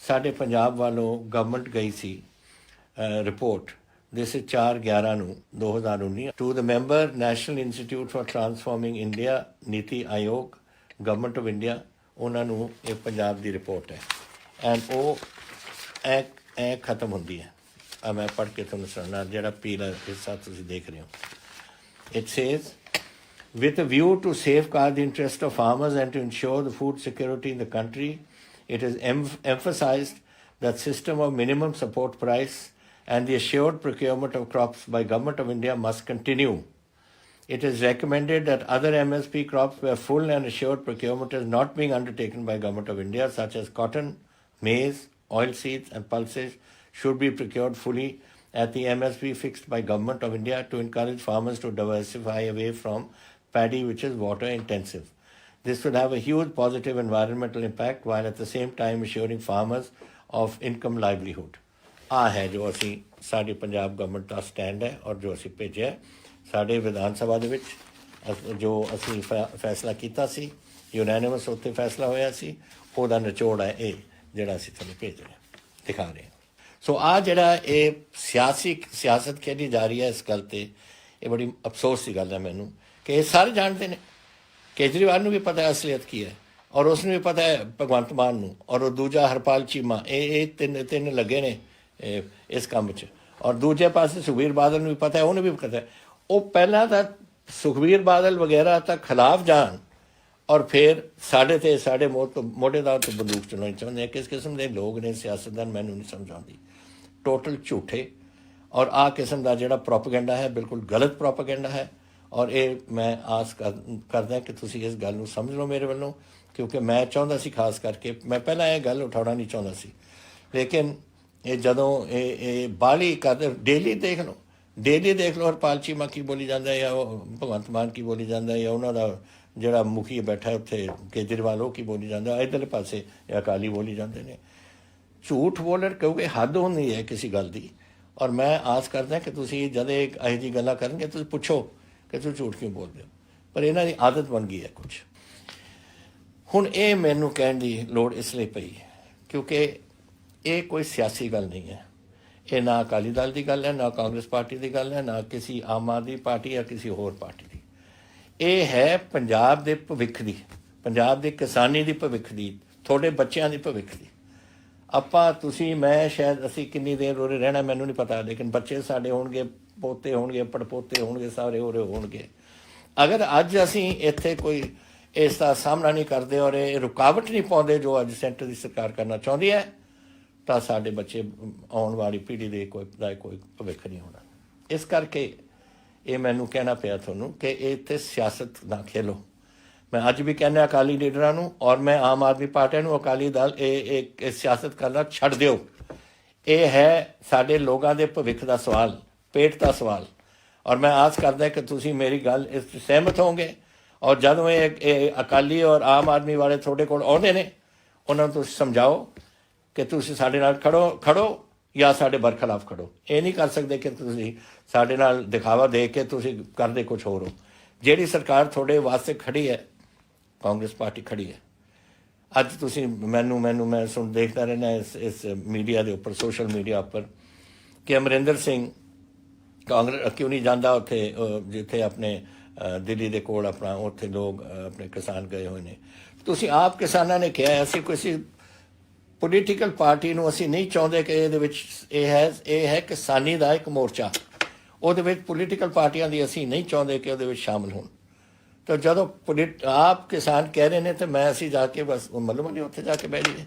ਸਾਡੇ ਪੰਜਾਬ ਵੱਲੋਂ ਗਵਰਨਮੈਂਟ ਗਈ ਸੀ ਰਿਪੋਰਟ ਦਿਸ ਇਜ਼ 4 11 ਨੂੰ 2019 to the member National Institute for Transforming India NITI Aayog government of India ਉਹਨਾਂ ਨੂੰ ਇਹ ਪੰਜਾਬ ਦੀ ਰਿਪੋਰਟ ਹੈ ਐਂਡ ਉਹ ਐ ਐ ਖਤਮ ਹੁੰਦੀ ਹੈ ਆ ਮੈਂ ਪੜ੍ਹ ਕੇ ਤੁਹਾਨੂੰ ਸੁਣਾਉਣਾ ਜਿਹੜਾ ਪੀਲਾ ਹਿੱਸਾ ਤੁਸੀਂ ਦੇਖ ਰਹੇ ਹੋ It says, with a view to safeguard the interest of farmers and to ensure the food security in the country, it is em- emphasized that system of minimum support price and the assured procurement of crops by Government of India must continue. It is recommended that other MSP crops where full and assured procurement is not being undertaken by Government of India, such as cotton, maize, oilseeds, and pulses, should be procured fully at the MSP fixed by Government of India to encourage farmers to diversify away from paddy, which is water intensive. This would have a huge positive environmental impact while at the same time assuring farmers of income livelihood. ਆ ਹੈ ਜੋ ਅਸੀਂ ਸਾਡੀ Punjab government ਦਾ stand ਹੈ ਔਰ ਜੋ ਅਸੀਂ ਭੇਜਿਆ ਹੈ। ਸਾਡੇ ਵਿਧਾਨ ਸਭਾ ਦੇ ਵਿੱਚ ਜੋ ਅਸੀਂ ਫੈ- ਫੈਸਲਾ ਕੀਤਾ ਸੀ ਯੂਨੈਨਿਮਸ ਉੱਤੇ ਫੈਸਲਾ ਹੋਇਆ ਸੀ ਉਹਦਾ ਨਿਚੋੜ ਹੈ ਇਹ ਜਿਹੜਾ ਅਸੀਂ ਤੁਹਾਨੂੰ ਭੇਜ ਰਹੇ ਦਿਖਾ ਰਹੇ ਹਾਂ। ਸੋ ਆ ਜਿਹੜਾ ਇਹ ਸਿਆਸੀ ਸਿਆਸਤ ਖੇਡੀ ਜਾ ਰਹੀ ਹੈ ਇਸ ਗੱਲ ਤੇ ਇਹ ਬੜੀ ਅਫਸੋਸ ਦੀ ਗੱਲ ਹੈ ਮੈਨੂੰ ਕਿ ਇਹ ਸਾਰੇ ਜਾਣਦੇ ਨੇ। ਕੇਜਰੀਵਾਲ ਨੂੰ ਵੀ ਪਤਾ ਹੈ ਅਸਲੀਅਤ ਕੀ ਹੈ ਔਰ ਉਸ ਨੂੰ ਵੀ ਪਤਾ ਹੈ ਭਗਵੰਤ ਮਾਨ ਨੂੰ ਔਰ ਉਹ ਦੂਜਾ ਹਰਪਾਲ ਚੀਮਾ ਇਹ ਇਹ ਤਿੰਨ ਤਿੰਨ ਲੱਗੇ ਨੇ ਇਹ, ਇਸ ਕੰਮ 'ਚ। ਔਰ ਦੂਜੇ ਪਾਸੇ ਸੁਖਬੀਰ ਬਾਦਲ ਨੂੰ ਵੀ ਪਤਾ ਹੈ ਉਹਨੂੰ ਵੀ ਪਤਾ ਹੈ ਉਹ ਪਹਿਲਾਂ ਤਾਂ ਸੁਖਬੀਰ ਬਾਦਲ ਵਗੈਰਾ ਤਾਂ ਖਿਲਾਫ ਜਾਣ ਔਰ ਫਿਰ ਸਾਡੇ ਤੇ ਸਾਡੇ ਮੋਢੇ ਤੋਂ ਮੋਢੇ ਦਾ ਤੋਂ ਬੰਦੂਕ ਚਲਾਉਣੀ ਚਾਹੁੰਦੇ ਆ। ਕਿਸ ਕਿਸਮ ਦੇ ਲੋਕ ਨੇ ਸਿਆਸਤਦਾਨ ਮੈਨੂੰ ਨਹੀਂ ਸਮਝਾਉਂਦੀ ਟੋਟਲ ਝੂਠੇ। ਔਰ ਆ ਕਿਸਮ ਦਾ ਜਿਹੜਾ ਪ੍ਰੋਪਗੈਂਡਾ ਹੈ, ਬਿਲਕੁਲ ਗਲਤ ਪ੍ਰੋਪਗੈਂਡਾ ਹੈ। ਔਰ ਇਹ ਮੈਂ ਆਸ ਕਰ- ਕਰਦਾ ਕਿ ਤੁਸੀਂ ਇਸ ਗੱਲ ਨੂੰ ਸਮਝ ਲਓ ਮੇਰੇ ਵੱਲੋਂ, ਕਿਉਂਕਿ ਮੈਂ ਚਾਹੁੰਦਾ ਸੀ ਖਾਸ ਕਰਕੇ, ਮੈਂ ਪਹਿਲਾਂ ਇਹ ਗੱਲ ਉਠਾਉਣਾ ਨਹੀਂ ਚਾਹੁੰਦਾ ਸੀ। ਲੇਕਿਨ ਇਹ ਜਦੋਂ ਇਹ ਇਹ ਬਾਲੀ ਕਦਰ ਡੇਲੀ ਦੇਖ ਲਓ ਡੇਲੀ ਦੇਖ ਲਓ ਹਰਪਾਲ ਚੀਮਾ ਕੀ ਬੋਲੀ ਜਾਂਦਾ ਜਾਂ ਉਹ ਭਗਵੰਤ ਮਾਨ ਕੀ ਬੋਲੀ ਜਾਂਦਾ ਜਾਂ ਉਹਨਾਂ ਦਾ ਜਿਹੜਾ ਮੁਖੀ ਬੈਠਾ ਉੱਥੇ ਕੇਜਰੀਵਾਲ, ਉਹ ਕੀ ਬੋਲੀ ਜਾਂਦਾ ਹੈ, ਇਧਰਲੇ ਪਾਸੇ ਅਕਾਲੀ ਬੋਲੀ ਜਾਂਦੇ ਨੇ। ਝੂਠ ਬੋਲਣ ਕਿਉਂਕਿ ਹੱਦ ਹੁੰਦੀ ਹੈ ਕਿਸੇ ਗੱਲ ਦੀ। ਔਰ ਮੈਂ ਆਸ ਕਰਦਾ ਕਿ ਤੁਸੀਂ ਜਦ ਇਹ ਇਹੋ ਜਿਹੀ ਗੱਲਾਂ ਕਰਨਗੇ, ਤੁਸੀਂ ਪੁੱਛੋ ਕਿ ਤੁਸੀਂ ਝੂਠ ਕਿਉਂ ਬੋਲਦੇ ਹੋ। ਪਰ ਇਹਨਾਂ ਦੀ ਆਦਤ ਬਣ ਗਈ ਹੈ ਕੁਝ ਹੁਣ ਇਹ ਮੈਨੂੰ ਕਹਿਣ ਦੀ ਲੋੜ ਇਸ ਲਈ ਪਈ, ਕਿਉਂਕਿ ਇਹ ਕੋਈ ਸਿਆਸੀ ਗੱਲ ਨਹੀਂ ਹੈ। ਇਹ ਨਾ ਅਕਾਲੀ ਦਲ ਦੀ ਗੱਲ ਹੈ, ਨਾ ਕਾਂਗਰਸ ਪਾਰਟੀ ਦੀ ਗੱਲ ਹੈ, ਨਾ ਕਿਸੇ ਆਮ ਆਦਮੀ ਪਾਰਟੀ ਜਾਂ ਕਿਸੇ ਹੋਰ ਪਾਰਟੀ ਦੀ। ਇਹ ਹੈ ਪੰਜਾਬ ਦੇ ਭਵਿੱਖ ਦੀ, ਪੰਜਾਬ ਦੇ ਕਿਸਾਨੀ ਦੀ ਭਵਿੱਖ ਦੀ, ਤੁਹਾਡੇ ਬੱਚਿਆਂ ਦੀ ਭਵਿੱਖ ਦੀ। ਆਪਾਂ, ਤੁਸੀਂ, ਮੈਂ, ਸ਼ਾਇਦ ਅਸੀਂ ਕਿੰਨੀ ਦੇਰ ਉਰੇ ਰਹਿਣਾ, ਮੈਨੂੰ ਨਹੀਂ ਪਤਾ, ਲੇਕਿਨ ਬੱਚੇ ਸਾਡੇ ਹੋਣਗੇ, ਪੋਤੇ ਹੋਣਗੇ, ਪੜਪੋਤੇ ਹੋਣਗੇ, ਸਾਰੇ ਉਰੇ ਹੋਣਗੇ। ਅਗਰ ਅੱਜ ਅਸੀਂ ਇੱਥੇ ਕੋਈ ਇਸ ਦਾ ਸਾਹਮਣਾ ਨਹੀਂ ਕਰਦੇ ਔਰ ਇਹ ਰੁਕਾਵਟ ਨਹੀਂ ਪਾਉਂਦੇ ਜੋ ਅੱਜ ਸੈਂਟਰ ਦੀ ਸਰਕਾਰ ਕਰਨਾ ਚਾਹੁੰਦੀ ਹੈ ਤਾਂ ਸਾਡੇ ਬੱਚੇ ਆਉਣ ਵਾਲੀ ਪੀੜ੍ਹੀ ਦੇ ਕੋਈ ਦਾ ਕੋਈ ਭਵਿੱਖ ਨਹੀਂ ਹੋਣਾ। ਇਸ ਕਰਕੇ ਇਹ ਮੈਨੂੰ ਕਹਿਣਾ ਪਿਆ ਤੁਹਾਨੂੰ ਕਿ ਇਹ ਇੱਥੇ ਸਿਆਸਤ ਨਾ ਖੇਲੋ। ਮੈਂ ਅੱਜ ਵੀ ਕਹਿੰਦਾ ਅਕਾਲੀ ਲੀਡਰਾਂ ਨੂੰ ਔਰ ਮੈਂ ਆਮ ਆਦਮੀ ਪਾਰਟੀ ਨੂੰ ਅਕਾਲੀ ਦਲ ਇਹ ਇਹ ਸਿਆਸਤ ਕਰਨਾ ਛੱਡ ਦਿਓ। ਇਹ ਹੈ ਸਾਡੇ ਲੋਕਾਂ ਦੇ ਭਵਿੱਖ ਦਾ ਸਵਾਲ, ਪੇਟ ਦਾ ਸਵਾਲ। ਔਰ ਮੈਂ ਆਸ ਕਰਦਾ ਕਿ ਤੁਸੀਂ ਮੇਰੀ ਗੱਲ ਇਸ 'ਚ ਸਹਿਮਤ ਹੋਵੋਗੇ ਔਰ ਜਦੋਂ ਇਹ ਅਕਾਲੀ ਔਰ ਆਮ ਆਦਮੀ ਵਾਲੇ ਤੁਹਾਡੇ ਕੋਲ ਆਉਂਦੇ ਨੇ, ਉਹਨਾਂ ਨੂੰ ਤੁਸੀਂ ਸਮਝਾਓ ਕਿ ਤੁਸੀਂ ਸਾਡੇ ਨਾਲ ਖੜੋ ਖੜੋ ਜਾਂ ਸਾਡੇ ਬਰਖਲਾਫ ਖੜੋ। ਇਹ ਨਹੀਂ ਕਰ ਸਕਦੇ ਕਿ ਤੁਸੀਂ ਸਾਡੇ ਨਾਲ ਦਿਖਾਵਾ ਦੇ ਕੇ ਤੁਸੀਂ ਕਰਦੇ ਕੁਝ ਹੋਰ ਹੋ। ਜਿਹੜੀ ਸਰਕਾਰ ਤੁਹਾਡੇ ਵਾਸਤੇ ਖੜੀ ਹੈ, ਕਾਂਗਰਸ ਪਾਰਟੀ ਖੜੀ ਹੈ, ਅੱਜ ਤੁਸੀਂ ਮੈਨੂੰ ਮੈਨੂੰ, ਮੈਂ ਸੁਣ, ਦੇਖਦਾ ਰਹਿਣਾ ਇਸ ਇਸ ਮੀਡੀਆ ਦੇ ਉੱਪਰ, ਸੋਸ਼ਲ ਮੀਡੀਆ ਉੱਪਰ ਕਿ ਅਮਰਿੰਦਰ ਸਿੰਘ ਕਾਂਗਰਸ ਕਿਉਂ ਨਹੀਂ ਜਾਂਦਾ ਉੱਥੇ ਜਿੱਥੇ ਆਪਣੇ ਦਿੱਲੀ ਦੇ ਕੋਲ ਆਪਣਾ, ਉੱਥੇ ਲੋਕ ਆਪਣੇ ਕਿਸਾਨ ਗਏ ਹੋਏ ਨੇ। ਤੁਸੀਂ ਆਪ ਕਿਸਾਨਾਂ ਨੇ ਕਿਹਾ ਅਸੀਂ ਕਿਸੇ ਪੋਲੀਟੀਕਲ ਪਾਰਟੀ ਨੂੰ ਅਸੀਂ ਨਹੀਂ ਚਾਹੁੰਦੇ ਕਿ ਇਹਦੇ ਵਿੱਚ ਇਹ ਹੈ ਇਹ ਹੈ ਕਿਸਾਨੀ ਦਾ ਇੱਕ ਮੋਰਚਾ। ਉਹਦੇ ਵਿੱਚ ਪੋਲੀਟੀਕਲ ਪਾਰਟੀਆਂ ਦੀ ਅਸੀਂ ਨਹੀਂ ਚਾਹੁੰਦੇ ਕਿ ਉਹਦੇ ਵਿੱਚ ਸ਼ਾਮਲ ਹੋਣ। ਤਾਂ ਜਦੋਂ ਪੋਲੀਟ ਆਪ ਕਿਸਾਨ ਕਹਿ ਰਹੇ ਨੇ ਤੇ ਮੈਂ ਅਸੀਂ ਜਾ ਕੇ ਬਸ ਮਤਲਬ ਨਹੀਂ ਉੱਥੇ ਜਾ ਕੇ ਬਹਿ ਜਾਈਏ।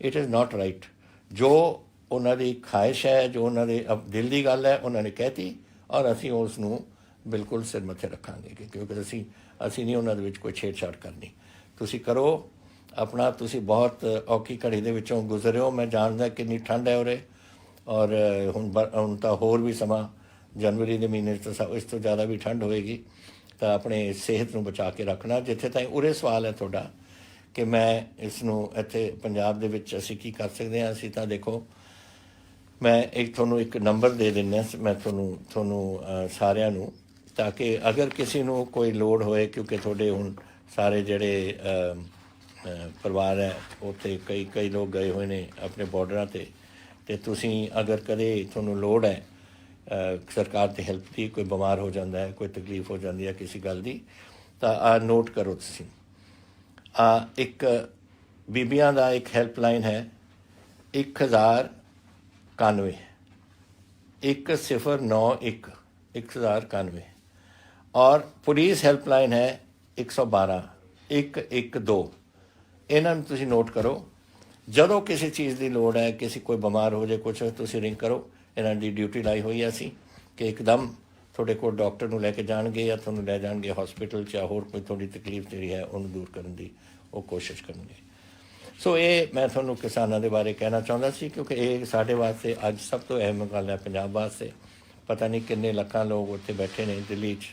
ਇਟ ਇਜ਼ ਨਾਟ ਰਾਈਟ ਜੋ ਉਹਨਾਂ ਦੀ ਖਾਹਿਸ਼ ਹੈ, ਜੋ ਉਹਨਾਂ ਦੇ ਦਿਲ ਦੀ ਗੱਲ ਹੈ, ਉਹਨਾਂ ਨੇ ਕਹਿਤੀ ਔਰ ਅਸੀਂ ਉਸ ਨੂੰ ਬਿਲਕੁਲ ਸਿਰ ਮੱਥੇ ਰੱਖਾਂਗੇ ਕਿ- ਕਿਉਂਕਿ ਅਸੀਂ ਅਸੀਂ ਨਹੀਂ ਉਹਨਾਂ ਦੇ ਵਿੱਚ ਕੋਈ ਛੇੜਛਾੜ ਕਰਨੀ। ਤੁਸੀਂ ਕਰੋ ਆਪਣਾ ਤੁਸੀਂ ਬਹੁਤ ਔਖੀ ਘੜੀ ਦੇ ਵਿੱਚੋਂ ਗੁਜ਼ਰੇ ਹੋ ਮੈਂ ਜਾਣਦਾ ਕਿੰਨੀ ਠੰਡ ਹੈ ਉਰੇ। ਔਰ ਹੁਣ ਬ- ਹੁਣ ਤਾਂ ਹੋਰ ਵੀ ਸਮਾਂ, ਜਨਵਰੀ ਦੇ ਮਹੀਨੇ 'ਚ ਤਾਂ ਇਸ ਤੋਂ ਜ਼ਿਆਦਾ ਵੀ ਠੰਡ ਹੋਏਗੀ। ਤਾਂ ਆਪਣੇ ਸਿਹਤ ਨੂੰ ਬਚਾ ਕੇ ਰੱਖਣਾ। ਜਿੱਥੇ ਤਾਈਂ ਉਰੇ ਸਵਾਲ ਹੈ ਤੁਹਾਡਾ ਕਿ ਮੈਂ ਇਸ ਨੂੰ ਇੱਥੇ ਪੰਜਾਬ ਦੇ ਵਿੱਚ ਅਸੀਂ ਕੀ ਕਰ ਸਕਦੇ ਹਾਂ? ਅਸੀਂ ਤਾਂ ਦੇਖੋ, ਮੈਂ ਇੱਕ ਤੁਹਾਨੂੰ ਇੱਕ ਨੰਬਰ ਦੇ ਦਿੰਦਾ ਮੈਂ ਤੁਹਾਨੂੰ ਤੁਹਾਨੂੰ ਸਾਰਿਆਂ ਨੂੰ ਤਾਂ ਕਿ ਅਗਰ ਕਿਸੇ ਨੂੰ ਕੋਈ ਲੋੜ ਹੋਏ, ਕਿਉਂਕਿ ਤੁਹਾਡੇ ਹੁਣ ਸਾਰੇ ਜਿਹੜੇ ਪਰਿਵਾਰ ਹੈ, ਉੱਥੇ ਕਈ ਕਈ ਲੋਕ ਗਏ ਹੋਏ ਨੇ ਆਪਣੇ ਬਾਰਡਰਾਂ ਤੇ। ਤੇ ਤੁਸੀਂ ਅਗਰ ਕਦੇ ਤੁਹਾਨੂੰ ਲੋੜ ਹੈ ਸਰਕਾਰ ਦੀ ਹੈਲਪ ਦੀ ਕੋਈ ਬਿਮਾਰ ਹੋ ਜਾਂਦਾ ਹੈ, ਕੋਈ ਤਕਲੀਫ ਹੋ ਜਾਂਦੀ ਹੈ ਕਿਸੇ ਗੱਲ ਦੀ, ਤਾਂ ਆ ਨੋਟ ਕਰੋ ਤੁਸੀਂ। ਆ ਇੱਕ ਬੀਬੀਆਂ ਦਾ ਇੱਕ ਹੈਲਪਲਾਈਨ ਹੈ 1091 1091 1091 ਔਰ ਪੁਲਿਸ ਹੈਲਪਲਾਈਨ ਹੈ 112 112 ਇਹਨਾਂ ਨੂੰ ਤੁਸੀਂ ਨੋਟ ਕਰੋ। ਜਦੋਂ ਕਿਸੇ ਚੀਜ਼ ਦੀ ਲੋੜ ਹੈ, ਕਿਸੇ ਕੋਈ ਬਿਮਾਰ ਹੋ ਜਾਏ ਕੁਝ ਤੁਸੀਂ ਰਿੰਗ ਕਰੋ। ਇਹਨਾਂ ਦੀ ਡਿਊਟੀ ਲਾਈ ਹੋਈ ਹੈ ਅਸੀਂ ਕਿ ਇੱਕਦਮ ਤੁਹਾਡੇ ਕੋਲ ਡਾਕਟਰ ਨੂੰ ਲੈ ਕੇ ਜਾਣਗੇ ਜਾਂ ਤੁਹਾਨੂੰ ਲੈ ਜਾਣਗੇ ਹਸਪੀਟਲ 'ਚ ਜਾਂ ਹੋਰ ਕੋਈ ਤੁਹਾਡੀ ਤਕਲੀਫ ਜਿਹੜੀ ਹੈ, ਉਹਨੂੰ ਦੂਰ ਕਰਨ ਦੀ ਉਹ ਕੋਸ਼ਿਸ਼ ਕਰਨਗੇ। ਸੋ ਇਹ ਮੈਂ ਤੁਹਾਨੂੰ ਕਿਸਾਨਾਂ ਦੇ ਬਾਰੇ ਕਹਿਣਾ ਚਾਹੁੰਦਾ ਸੀ ਕਿਉਂਕਿ ਇਹ ਸਾਡੇ ਵਾਸਤੇ ਅੱਜ ਸਭ ਤੋਂ ਅਹਿਮ ਗੱਲ ਹੈ ਪੰਜਾਬ ਵਾਸਤੇ। ਪਤਾ ਨਹੀਂ ਕਿੰਨੇ ਲੱਖਾਂ ਲੋਕ ਉੱਥੇ ਬੈਠੇ ਨੇ ਦਿੱਲੀ 'ਚ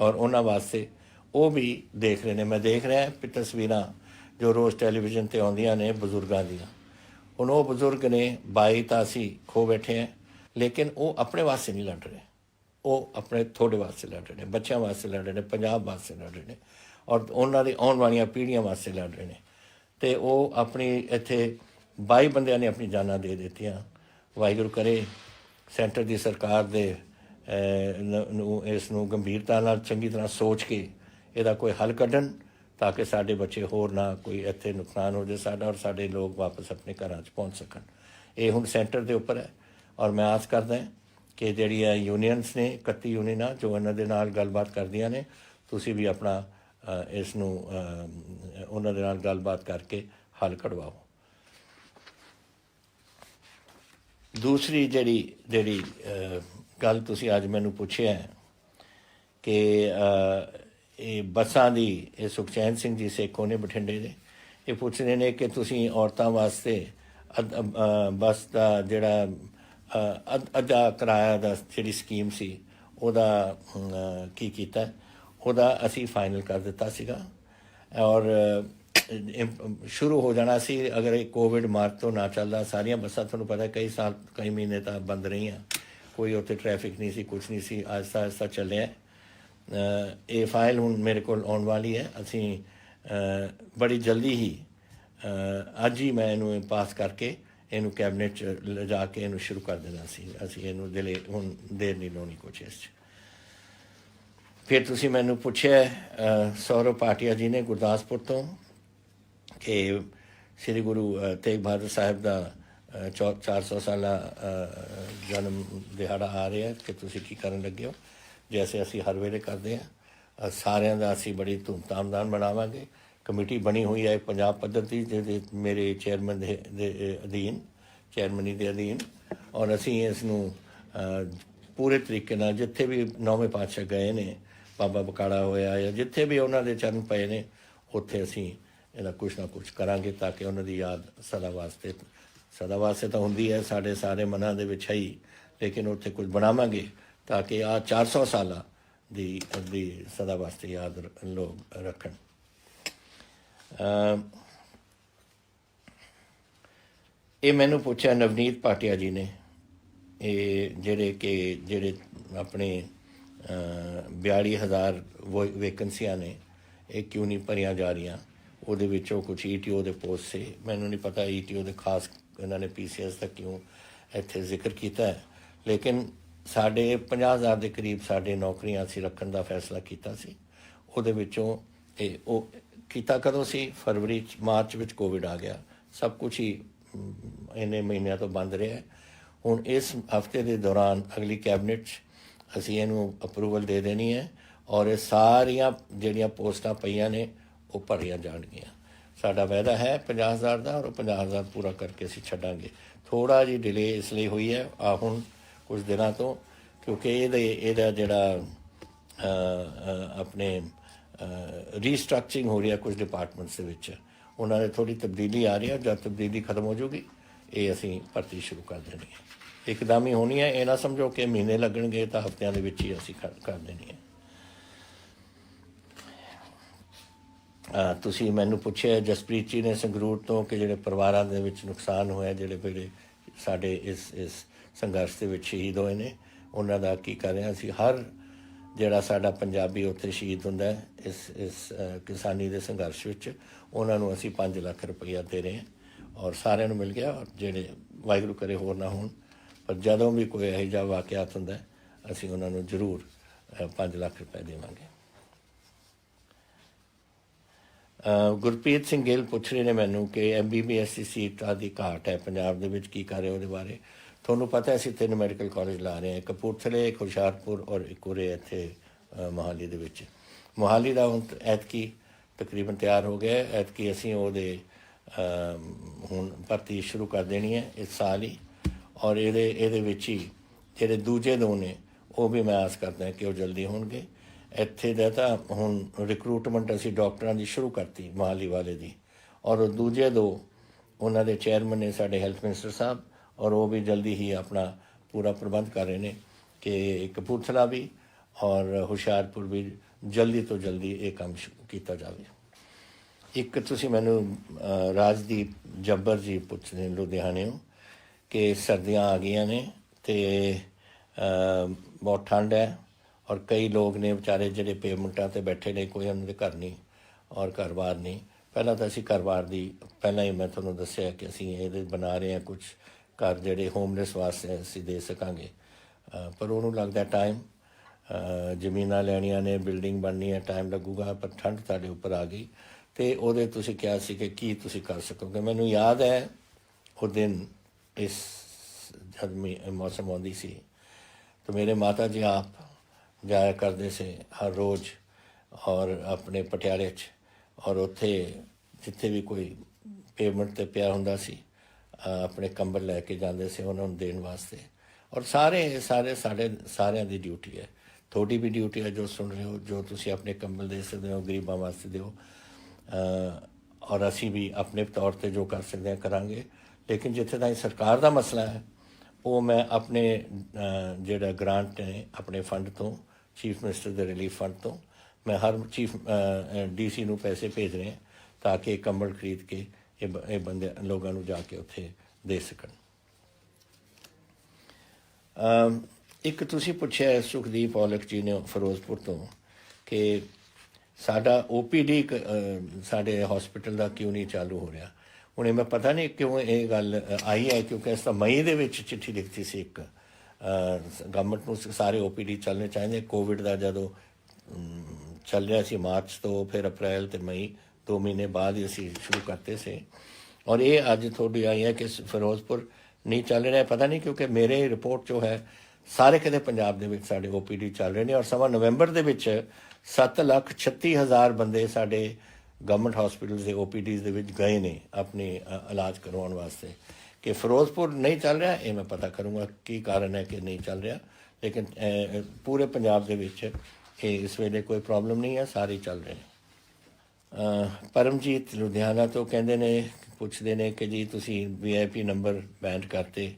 ਔਰ ਉਹਨਾਂ ਵਾਸਤੇ ਉਹ ਵੀ ਦੇਖ ਰਹੇ ਨੇ। ਮੈਂ ਦੇਖ ਰਿਹਾ ਕਿ ਤਸਵੀਰਾਂ ਜੋ ਰੋਜ਼ ਟੈਲੀਵਿਜ਼ਨ ਤੇ ਆਉਂਦੀਆਂ ਨੇ ਬਜ਼ੁਰਗਾਂ ਦੀਆਂ। ਹੁਣ ਉਹ ਬਜ਼ੁਰਗ ਨੇ, ਬਾਈ ਤਾਂ ਅਸੀਂ ਖੋ ਬੈਠੇ ਹੈ, ਲੇਕਿਨ ਉਹ ਆਪਣੇ ਵਾਸਤੇ ਨਹੀਂ ਲੜ ਰਹੇ। ਉਹ ਆਪਣੇ ਤੁਹਾਡੇ ਵਾਸਤੇ ਲੜ ਰਹੇ ਨੇ, ਬੱਚਿਆਂ ਵਾਸਤੇ ਲੜ ਰਹੇ ਨੇ, ਪੰਜਾਬ ਵਾਸਤੇ ਲੜ ਰਹੇ ਨੇ, ਔਰ ਉਹਨਾਂ ਦੀ ਆਉਣ ਵਾਲੀਆਂ ਪੀੜ੍ਹੀਆਂ ਵਾਸਤੇ ਲੜ ਰਹੇ ਨੇ। ਤੇ ਉਹ ਆਪਣੀ ਇੱਥੇ 22 ਬੰਦਿਆਂ ਨੇ ਆਪਣੀ ਜਾਨਾਂ ਦੇ ਦਿੱਤੀਆਂ। ਵਾਹਿਗੁਰੂ ਕਰੇ, ਸੈਂਟਰ ਦੀ ਸਰਕਾਰ ਦੇ ਨੂੰ ਇਸ ਨੂੰ ਗੰਭੀਰਤਾ ਨਾਲ ਚੰਗੀ ਤਰ੍ਹਾਂ ਸੋਚ ਕੇ ਇਹਦਾ ਕੋਈ ਹੱਲ ਕੱਢਣ। ਤਾਂ ਕਿ ਸਾਡੇ ਬੱਚੇ ਹੋਰ ਨਾ ਕੋਈ ਇੱਥੇ ਨੁਕਸਾਨ ਹੋ ਜਾਵੇ ਸਾਡਾ ਔਰ ਸਾਡੇ ਲੋਕ ਵਾਪਸ ਆਪਣੇ ਘਰਾਂ 'ਚ ਪਹੁੰਚ ਸਕਣ। ਇਹ ਹੁਣ ਸੈਂਟਰ ਦੇ ਉੱਪਰ ਹੈ ਔਰ ਮੈਂ ਆਸ ਕਰਦਾ ਕਿ ਜਿਹੜੀਆਂ ਯੂਨੀਅਨਸ ਨੇ 31 ਯੂਨੀਅਨਾਂ ਜੋ ਇਹਨਾਂ ਦੇ ਨਾਲ ਗੱਲਬਾਤ ਕਰਦੀਆਂ ਨੇ, ਤੁਸੀਂ ਵੀ ਆਪਣਾ ਇਸ ਨੂੰ ਉਹਨਾਂ ਦੇ ਨਾਲ ਗੱਲਬਾਤ ਕਰਕੇ ਹੱਲ ਕਢਵਾਓ। ਦੂਸਰੀ ਜਿਹੜੀ ਜਿਹੜੀ ਗੱਲ ਤੁਸੀਂ ਅੱਜ ਮੈਨੂੰ ਪੁੱਛਿਆ ਹੈ ਕਿ ਇਹ ਬੱਸਾਂ ਦੀ ਇਹ ਸੁਖਚੈਨ ਸਿੰਘ ਜੀ ਸੇਖੋ ਨੇ ਬਠਿੰਡੇ ਦੇ। ਇਹ ਪੁੱਛਦੇ ਨੇ ਕਿ ਤੁਸੀਂ ਔਰਤਾਂ ਵਾਸਤੇ ਅ, ਬੱਸ ਦਾ ਜਿਹੜਾ ਅ, ਕਿਰਾਇਆ ਦਾ ਜਿਹੜੀ ਸਕੀਮ ਸੀ ਉਹਦਾ ਕੀ ਕੀਤਾ? ਉਹਦਾ ਅਸੀਂ ਫਾਈਨਲ ਕਰ ਦਿੱਤਾ ਸੀਗਾ। ਔਰ ਸ਼ੁਰੂ ਹੋ ਜਾਣਾ ਸੀ। ਅਗਰ ਇਹ ਕੋਵਿਡ ਮਾਰਚ ਤੋਂ ਨਾ ਚੱਲਦਾ ਸਾਰੀਆਂ ਬੱਸਾਂ ਤੁਹਾਨੂੰ ਪਤਾ ਕਈ ਸਾਲ ਕਈ ਮਹੀਨੇ ਤਾਂ ਬੰਦ ਰਹੀਆਂ। ਕੋਈ ਉੱਥੇ ਟ੍ਰੈਫਿਕ ਨਹੀਂ ਸੀ ਕੁਝ ਨਹੀਂ ਸੀ। ਆਹਿਸਤਾ ਆਹਿਸਤਾ ਚੱਲਿਆ। ਇਹ ਫਾਈਲ ਹੁਣ ਮੇਰੇ ਕੋਲ ਆਉਣ ਵਾਲੀ ਹੈ। ਅਸੀਂ ਬੜੀ ਜਲਦੀ ਹੀ ਅੱਜ ਹੀ ਮੈਂ ਇਹਨੂੰ ਪਾਸ ਕਰਕੇ ਇਹਨੂੰ ਕੈਬਨਿਟ ਚ ਲਿਜਾ ਕੇ ਇਹਨੂੰ ਸ਼ੁਰੂ ਕਰ ਦੇਣਾ ਸੀ। ਅਸੀਂ ਇਹਨੂੰ ਦਿਲੇ ਹੁਣ ਦੇਰ ਨਹੀਂ ਲਾਉਣੀ ਕੁਛ ਇਸ 'ਚ। ਫਿਰ ਤੁਸੀਂ ਮੈਨੂੰ ਪੁੱਛਿਆ ਸੌਰਵ ਪਾਟਿਆ ਜੀ ਨੇ ਗੁਰਦਾਸਪੁਰ ਤੋਂ ਕਿ ਸ੍ਰੀ ਗੁਰੂ ਤੇਗ ਬਹਾਦਰ ਸਾਹਿਬ ਦਾ ਚੌ- 400 ਸਾਲਾ ਅ, ਜਨਮ ਦਿਹਾੜਾ ਆ ਰਿਹਾ ਹੈ। ਕਿ ਤੁਸੀਂ ਕੀ ਕਰਨ ਲੱਗੇ ਹੋ? ਜੈਸੇ ਅਸੀਂ ਹਰ ਵੇਲੇ ਕਰਦੇ ਹਾਂ ਸਾਰਿਆਂ ਦਾ ਅਸੀਂ ਬੜੀ ਧੂਮਧਾਮ ਨਾਲ ਮਨਾਵਾਂਗੇ। ਕਮੇਟੀ ਬਣੀ ਹੋਈ ਹੈ ਪੰਜਾਬ ਪੱਧਰ ਦੀ, ਜਿਹਦੇ ਮੇਰੇ ਚੇਅਰਮੈਨ ਦੇ ਦੇ ਅਧੀਨ, ਚੇਅਰਮਨੀ ਦੇ ਅਧੀਨ। ਔਰ ਅਸੀਂ ਇਸ ਨੂੰ ਪੂਰੇ ਤਰੀਕੇ ਨਾਲ ਜਿੱਥੇ ਵੀ ਨੌਵੇਂ ਪਾਤਸ਼ਾਹ ਗਏ ਨੇ, ਬਾਬਾ ਬਕਾੜਾ ਹੋਇਆ ਜਾਂ ਜਿੱਥੇ ਵੀ ਉਹਨਾਂ ਦੇ ਚਰਨ ਪਏ ਨੇ, ਉੱਥੇ ਅਸੀਂ ਇਹਦਾ ਕੁਝ ਨਾ ਕੁਝ ਕਰਾਂਗੇ ਤਾਂ ਕਿ ਉਹਨਾਂ ਦੀ ਯਾਦ ਸਦਾ ਵਾਸਤੇ ਸਦਾ ਵਾਸਤੇ ਤਾਂ ਹੁੰਦੀ ਹੈ, ਸਾਡੇ ਸਾਰੇ ਮਨਾਂ ਦੇ ਵਿੱਚ ਹੈ ਹੀ। ਲੇਕਿਨ ਉੱਥੇ ਕੁਝ ਬਣਾਵਾਂਗੇ ਤਾਂ ਕਿ ਆ 400 ਸਾਲਾਂ ਦੀ ਦੀ ਸਦਾ ਵਾਸਤੇ ਯਾਦ ਲੋਕ ਰੱਖਣ। ਇਹ ਮੈਨੂੰ ਪੁੱਛਿਆ ਨਵਨੀਤ ਪਾਟਿਆ ਜੀ ਨੇ ਇਹ ਜਿਹੜੇ ਕਿ ਜਿਹੜੇ ਆਪਣੇ ਅ, 42000 ਵੈਕੈਂਸੀਆਂ ਨੇ ਇਹ ਕਿਉਂ ਨਹੀਂ ਭਰੀਆਂ ਜਾ ਰਹੀਆਂ? ਉਹਦੇ ਵਿੱਚੋਂ ਕੁਝ ਈਟੀਓ ਦੇ ਪੋਸਟ ਸੀ। ਮੈਨੂੰ ਨਹੀਂ ਪਤਾ ਈਟੀਓ ਦੇ ਖਾਸ ਇਹਨਾਂ ਨੇ ਪੀਸੀਐਸ ਦਾ ਕਿਉਂ ਇੱਥੇ ਜ਼ਿਕਰ ਕੀਤਾ ਹੈ। ਲੇਕਿਨ ਸਾਡੇ 50000 ਦੇ ਕਰੀਬ ਸਾਡੇ ਨੌਕਰੀਆਂ ਅਸੀਂ ਰੱਖਣ ਦਾ ਫੈਸਲਾ ਕੀਤਾ ਸੀ। ਉਹਦੇ ਵਿੱਚੋਂ ਇਹ ਉਹ ਕੀਤਾ ਕਦੋਂ ਸੀ? ਫਰਵਰੀ ਚ ਮਾਰਚ ਵਿੱਚ ਕੋਵਿਡ ਆ ਗਿਆ। ਸਭ ਕੁਝ ਹੀ ਅਮ, ਇੰਨੇ ਮਹੀਨਿਆਂ ਤੋਂ ਬੰਦ ਰਿਹਾ ਹੁਣ ਇਸ ਹਫ਼ਤੇ ਦੇ ਦੌਰਾਨ ਅਗਲੀ ਕੈਬਨਿਟ 'ਚ ਅਸੀਂ ਇਹਨੂੰ ਅਪਰੂਵਲ ਦੇ ਦੇਣੀ ਹੈ ਔਰ ਇਹ ਸਾਰੀਆਂ ਜਿਹੜੀਆਂ ਪੋਸਟਾਂ ਪਈਆਂ ਨੇ ਉਹ ਭਰੀਆਂ ਜਾਣਗੀਆਂ। ਸਾਡਾ ਵਾਅਦਾ ਹੈ 50000 ਦਾ ਔਰ ਉਹ 50000 ਪੂਰਾ ਕਰਕੇ ਅਸੀਂ ਛੱਡਾਂਗੇ। ਥੋੜਾ ਜੀ ਡਿਲੇ ਇਸ ਲਈ ਹੋਈ ਹੈ। ਆ ਹੁਣ ਕੁਝ ਦਿਨਾਂ ਤੋਂ, ਕਿਉਂਕਿ ਇਹਦੇ, ਇਹਦਾ ਜਿਹੜਾ ਆਪਣੇ ਰੀਸਟਰਕਚਰਿੰਗ ਹੋ ਰਹੀ ਹੈ ਕੁਝ ਡਿਪਾਰਟਮੈਂਟਸ ਦੇ ਵਿੱਚ। ਉਹਨਾਂ ਦੇ ਥੋੜੀ ਤਬਦੀਲੀ ਆ ਰਹੀ ਹੈ, ਜਦ ਤਬਦੀਲੀ ਖਤਮ ਹੋ ਜੂਗੀ ਇਹ ਅਸੀਂ ਭਰਤੀ ਸ਼ੁਰੂ ਕਰ ਦੇਣੀ ਹੈ। ਇੱਕਦਮ ਹੀ ਹੋਣੀ ਹੈ, ਇਹ ਨਾ ਸਮਝੋ ਕਿ ਮਹੀਨੇ ਲੱਗਣਗੇ ਤਾਂ ਹਫ਼ਤਿਆਂ ਦੇ ਵਿੱਚ ਹੀ ਅਸੀਂ ਕਰ ਕਰ ਦੇਣੀ ਹੈ। ਤੁਸੀਂ ਮੈਨੂੰ ਪੁੱਛਿਆ, ਜਸਪ੍ਰੀਤ ਜੀ ਨੇ ਸੰਗਰੂਰ ਤੋਂ ਕਿ ਜਿਹੜੇ ਪਰਿਵਾਰਾਂ ਦੇ ਵਿੱਚ ਨੁਕਸਾਨ ਹੋਇਆ, ਜਿਹੜੇ ਜਿਹੜੇ ਸਾਡੇ ਇਸ ਇਸ ਸੰਘਰਸ਼ ਦੇ ਵਿੱਚ ਸ਼ਹੀਦ ਹੋਏ ਨੇ। ਉਹਨਾਂ ਦਾ ਕੀ ਕਰ ਰਹੇ ਹਾਂ ਅਸੀਂ, ਹਰ ਜਿਹੜਾ ਸਾਡਾ ਪੰਜਾਬੀ ਉੱਥੇ ਸ਼ਹੀਦ ਹੁੰਦਾ ਇਸ ਇਸ ਕਿਸਾਨੀ ਦੇ ਸੰਘਰਸ਼ ਵਿੱਚ, ਉਹਨਾਂ ਨੂੰ ਅਸੀਂ 5 ਲੱਖ ਰੁਪਈਆ ਦੇ ਰਹੇ ਹਾਂ। ਔਰ ਸਾਰਿਆਂ ਨੂੰ ਮਿਲ ਗਿਆ ਔਰ ਜਿਹੜੇ ਵਾਹਿਗੁਰੂ ਕਰੇ ਹੋਰ ਨਾ ਹੋਣ। ਪਰ ਜਦੋਂ ਵੀ ਕੋਈ ਇਹੋ ਜਿਹਾ ਵਾਕਿਆਤ ਹੁੰਦਾ ਅਸੀਂ ਉਹਨਾਂ ਨੂੰ ਜ਼ਰੂਰ 5 ਲੱਖ ਰੁਪਏ ਦੇਵਾਂਗੇ। ਗੁਰਪ੍ਰੀਤ ਸਿੰਘ ਗਿੱਲ ਪੁੱਛ ਰਹੇ ਨੇ ਮੈਨੂੰ ਕਿ ਐਮਬੀਬੀਐਸ ਦੀ ਸੀਟਾਂ ਦੀ ਘਾਟ ਹੈ ਪੰਜਾਬ ਦੇ ਵਿੱਚ, ਕੀ ਕਰ ਰਹੇ ਉਹਦੇ ਬਾਰੇ? ਤੁਹਾਨੂੰ ਪਤਾ ਅਸੀਂ ਤਿੰਨ ਮੈਡੀਕਲ ਕਾਲਜ ਲਾ ਰਹੇ ਹਾਂ ਕਪੂਰਥਲੇ ਇੱਕ ਹੁਸ਼ਿਆਰਪੁਰ ਔਰ ਇੱਕ ਉਰੇ ਇੱਥੇ ਮੋਹਾਲੀ ਦੇ ਵਿੱਚ। ਮੋਹਾਲੀ ਦਾ ਹੁਣ ਐਤਕੀ ਤਕਰੀਬਨ ਤਿਆਰ ਹੋ ਗਿਆ ਐਤਕੀ ਅਸੀਂ ਉਹਦੇ ਹੁਣ ਭਰਤੀ ਸ਼ੁਰੂ ਕਰ ਦੇਣੀ ਹੈ ਇਸ ਸਾਲ ਹੀ। ਔਰ ਇਹਦੇ ਇਹਦੇ ਵਿੱਚ ਹੀ ਜਿਹੜੇ ਦੂਜੇ ਦੋ ਨੇ, ਉਹ ਵੀ ਮੈਂ ਆਸ ਕਰਦਾ ਕਿ ਉਹ ਜਲਦੀ ਹੋਣਗੇ। ਇੱਥੇ ਦਾ ਤਾਂ ਹੁਣ ਰਿਕਰੂਟਮੈਂਟ ਅਸੀਂ ਡਾਕਟਰਾਂ ਦੀ ਸ਼ੁਰੂ ਕਰਤੀ ਮੋਹਾਲੀ ਵਾਲੇ ਦੀ। ਔਰ ਉਹ ਦੂਜੇ ਦੋ, ਉਹਨਾਂ ਦੇ ਚੇਅਰਮੈਨ ਨੇ ਸਾਡੇ ਹੈਲਥ ਮਿਨਿਸਟਰ ਸਾਹਿਬ ਔਰ ਉਹ ਵੀ ਜਲਦੀ ਹੀ ਆਪਣਾ ਪੂਰਾ ਪ੍ਰਬੰਧ ਕਰ ਰਹੇ ਨੇ ਕਿ ਕਪੂਰਥਲਾ ਵੀ ਔਰ ਹੁਸ਼ਿਆਰਪੁਰ ਵੀ ਜਲਦੀ ਤੋਂ ਜਲਦੀ ਇਹ ਕੰਮ ਸ਼ੁਰੂ ਕੀਤਾ ਜਾਵੇ। ਇੱਕ ਤੁਸੀਂ ਮੈਨੂੰ ਰਾਜਦੀਪ ਜੱਬਰ ਜੀ ਪੁੱਛਦੇ ਨੇ ਲੁਧਿਆਣਿਓਂ ਕਿ ਸਰਦੀਆਂ ਆ ਗਈਆਂ ਨੇ ਤੇ ਬਹੁਤ ਠੰਡ ਹੈ ਔਰ ਕਈ ਲੋਕ ਨੇ ਵਿਚਾਰੇ ਜਿਹੜੇ ਪੇਮੈਂਟਾਂ ਤੇ ਬੈਠੇ ਨੇ ਕੋਈ ਉਹਨਾਂ ਦੇ ਘਰ ਨਹੀਂ ਔਰ ਘਰ-ਬਾਰ ਨਹੀਂ। ਪਹਿਲਾਂ ਤਾਂ ਅਸੀਂ ਘਰ-ਬਾਰ ਦੀ, ਪਹਿਲਾਂ ਹੀ ਮੈਂ ਤੁਹਾਨੂੰ ਦੱਸਿਆ ਕਿ ਅਸੀਂ ਇਹਦੇ ਬਣਾ ਰਹੇ ਹਾਂ ਕੁਝ ਘਰ ਜਿਹੜੇ ਹੋਮਲੈਸ ਵਾਸਤੇ ਅਸੀਂ ਦੇ ਸਕਾਂਗੇ। ਪਰ ਉਹਨੂੰ ਲੱਗਦਾ ਟਾਈਮ ਜ਼ਮੀਨਾਂ ਲੈਣੀਆਂ ਨੇ ਬਿਲਡਿੰਗ ਬਣਨੀ ਹੈ ਟਾਈਮ ਲੱਗੂਗਾ, ਪਰ ਠੰਡ ਤੁਹਾਡੇ ਉੱਪਰ ਆ ਗਈ। ਤੇ ਉਹਦੇ ਤੁਸੀਂ ਕਿਹਾ ਸੀ ਕਿ ਕੀ ਤੁਸੀਂ ਕਰ ਸਕੋਗੇ। ਮੈਨੂੰ ਯਾਦ ਹੈ, ਉਹ ਦਿਨ ਇਸ ਜਦ ਮੈਂ, ਮੌਸਮ ਆਉਂਦੀ ਸੀ, ਤੇ ਮੇਰੇ ਮਾਤਾ ਜੀ ਆਪ ਜਾਇਆ ਕਰਦੇ ਸੀ ਹਰ ਰੋਜ਼ ਔਰ ਆਪਣੇ ਪਟਿਆਲੇ 'ਚ। ਔਰ ਉੱਥੇ ਜਿੱਥੇ ਵੀ ਕੋਈ ਪੇਮੈਂਟ ਤੇ ਪਿਆ ਹੁੰਦਾ ਸੀ ਆਪਣੇ ਕੰਬਲ ਲੈ ਕੇ ਜਾਂਦੇ ਸੀ ਉਹਨਾਂ ਨੂੰ ਦੇਣ ਵਾਸਤੇ। ਔਰ ਸਾਰੇ ਸਾਰੇ ਸਾਡੇ, ਸਾਰਿਆਂ ਦੀ ਡਿਊਟੀ ਹੈ। ਤੁਹਾਡੀ ਵੀ ਡਿਊਟੀ ਹੈ ਜੋ ਸੁਣ ਰਹੇ ਹੋ, ਜੋ ਤੁਸੀਂ ਆਪਣੇ ਕੰਬਲ ਦੇ ਸਕਦੇ ਹੋ, ਗਰੀਬਾਂ ਵਾਸਤੇ ਦਿਓ। ਔਰ ਅਸੀਂ ਵੀ ਆਪਣੇ ਤੌਰ ਤੇ ਜੋ ਕਰ ਸਕਦੇ ਹਾਂ ਕਰਾਂਗੇ। ਲੇਕਿਨ ਜਿੱਥੇ ਤਾਈਂ ਸਰਕਾਰ ਦਾ ਮਸਲਾ ਹੈ, ਉਹ ਮੈਂ ਆਪਣੇ ਜਿਹੜਾ ਗ੍ਰਾਂਟ ਹੈ ਆਪਣੇ ਫੰਡ ਤੋਂ ਚੀਫ ਮਿਨਿਸਟਰ ਦੇ ਰਿਲੀਫ ਫੰਡ ਤੋਂ, ਮੈਂ ਹਰ ਚੀਫ ਡੀਸੀ ਨੂੰ ਪੈਸੇ ਭੇਜ ਰਿਹਾ ਤਾਂ ਕਿ ਕੰਬਲ ਖਰੀਦ ਕੇ ਇਹ ਬ- ਇਹ ਬੰਦੇ ਲੋਕਾਂ ਨੂੰ ਜਾ ਕੇ ਉੱਥੇ ਦੇ ਸਕਣ। ਅਮ, ਇੱਕ ਤੁਸੀਂ ਪੁੱਛਿਆ ਸੁਖਦੀਪ ਔਲਖ ਜੀ ਨੇ ਫਿਰੋਜ਼ਪੁਰ ਤੋਂ ਕਿ ਸਾਡਾ ਓਪੀਡੀ ਸਾਡੇ ਹਸਪੀਟਲ ਦਾ ਕਿਉਂ ਨਹੀਂ ਚਾਲੂ ਹੋ ਰਿਹਾ? ਹੁਣੇ ਮੈਂ ਪਤਾ ਨਹੀਂ ਕਿਉਂ ਇਹ ਗੱਲ ਆਈ ਹੈ ਕਿਉਂਕਿ ਇਸ ਤਾਂ ਮਈ ਦੇ ਵਿੱਚ ਚਿੱਠੀ ਲਿਖਤੀ ਸੀ ਇੱਕ ਗਵਰਨਮੈਂਟ ਨੂੰ ਸਾਰੇ ਓਪੀਡੀ ਚੱਲਣੇ ਚਾਹੀਦੇ। ਕੋਵਿਡ ਦਾ ਜਦੋਂ ਚੱਲ ਰਿਹਾ ਸੀ ਮਾਰਚ ਤੋਂ ਫਿਰ ਅਪ੍ਰੈਲ ਤੇ ਮਈ ਦੋ ਮਹੀਨੇ ਬਾਅਦ ਹੀ ਅਸੀਂ ਸ਼ੁਰੂ ਕਰਤੇ ਸੀ। ਔਰ ਇਹ ਅੱਜ ਤੁਹਾਡੀ ਆਈ ਹੈ ਕਿ ਫਿਰੋਜ਼ਪੁਰ ਨਹੀਂ ਚੱਲ ਰਿਹਾ। ਪਤਾ ਨਹੀਂ ਕਿਉਂਕਿ ਮੇਰੇ ਰਿਪੋਰਟ ਜੋ ਹੈ, ਸਾਰੇ ਕਿਤੇ ਪੰਜਾਬ ਦੇ ਵਿੱਚ ਸਾਡੇ ਓਪੀਡੀ ਚੱਲ ਰਹੇ ਨੇ ਔਰ ਸਵਾ ਨਵੰਬਰ ਦੇ ਵਿੱਚ 7 ਲੱਖ 36 ਹਜ਼ਾਰ ਬੰਦੇ ਸਾਡੇ ਗਵਰਨਮੈਂਟ ਹਸਪੀਟਲਸ ਦੇ ਓਪੀਡੀਜ਼ ਦੇ ਵਿੱਚ ਗਏ ਨੇ ਆਪਣੇ ਇਲਾਜ ਕਰਵਾਉਣ ਵਾਸਤੇ। ਕਿ ਫਿਰੋਜ਼ਪੁਰ ਨਹੀਂ ਚੱਲ ਰਿਹਾ, ਇਹ ਮੈਂ ਪਤਾ ਕਰੂੰਗਾ ਕੀ ਕਾਰਨ ਹੈ ਕਿ ਨਹੀਂ ਚੱਲ ਰਿਹਾ। ਲੇਕਿਨ ਪੂਰੇ ਪੰਜਾਬ ਦੇ ਵਿੱਚ ਇਹ ਇਸ ਵੇਲੇ ਕੋਈ ਪ੍ਰੋਬਲਮ ਨਹੀਂ ਹੈ, ਸਾਰੇ ਚੱਲ ਰਹੇ ਨੇ। ਪਰਮਜੀਤ ਲੁਧਿਆਣਾ ਤੋਂ ਕਹਿੰਦੇ ਨੇ, ਪੁੱਛਦੇ ਨੇ ਕਿ ਜੀ ਤੁਸੀਂ ਵੀਆਈਪੀ ਨੰਬਰ ਬੈਂਡ ਕਰਤੇ,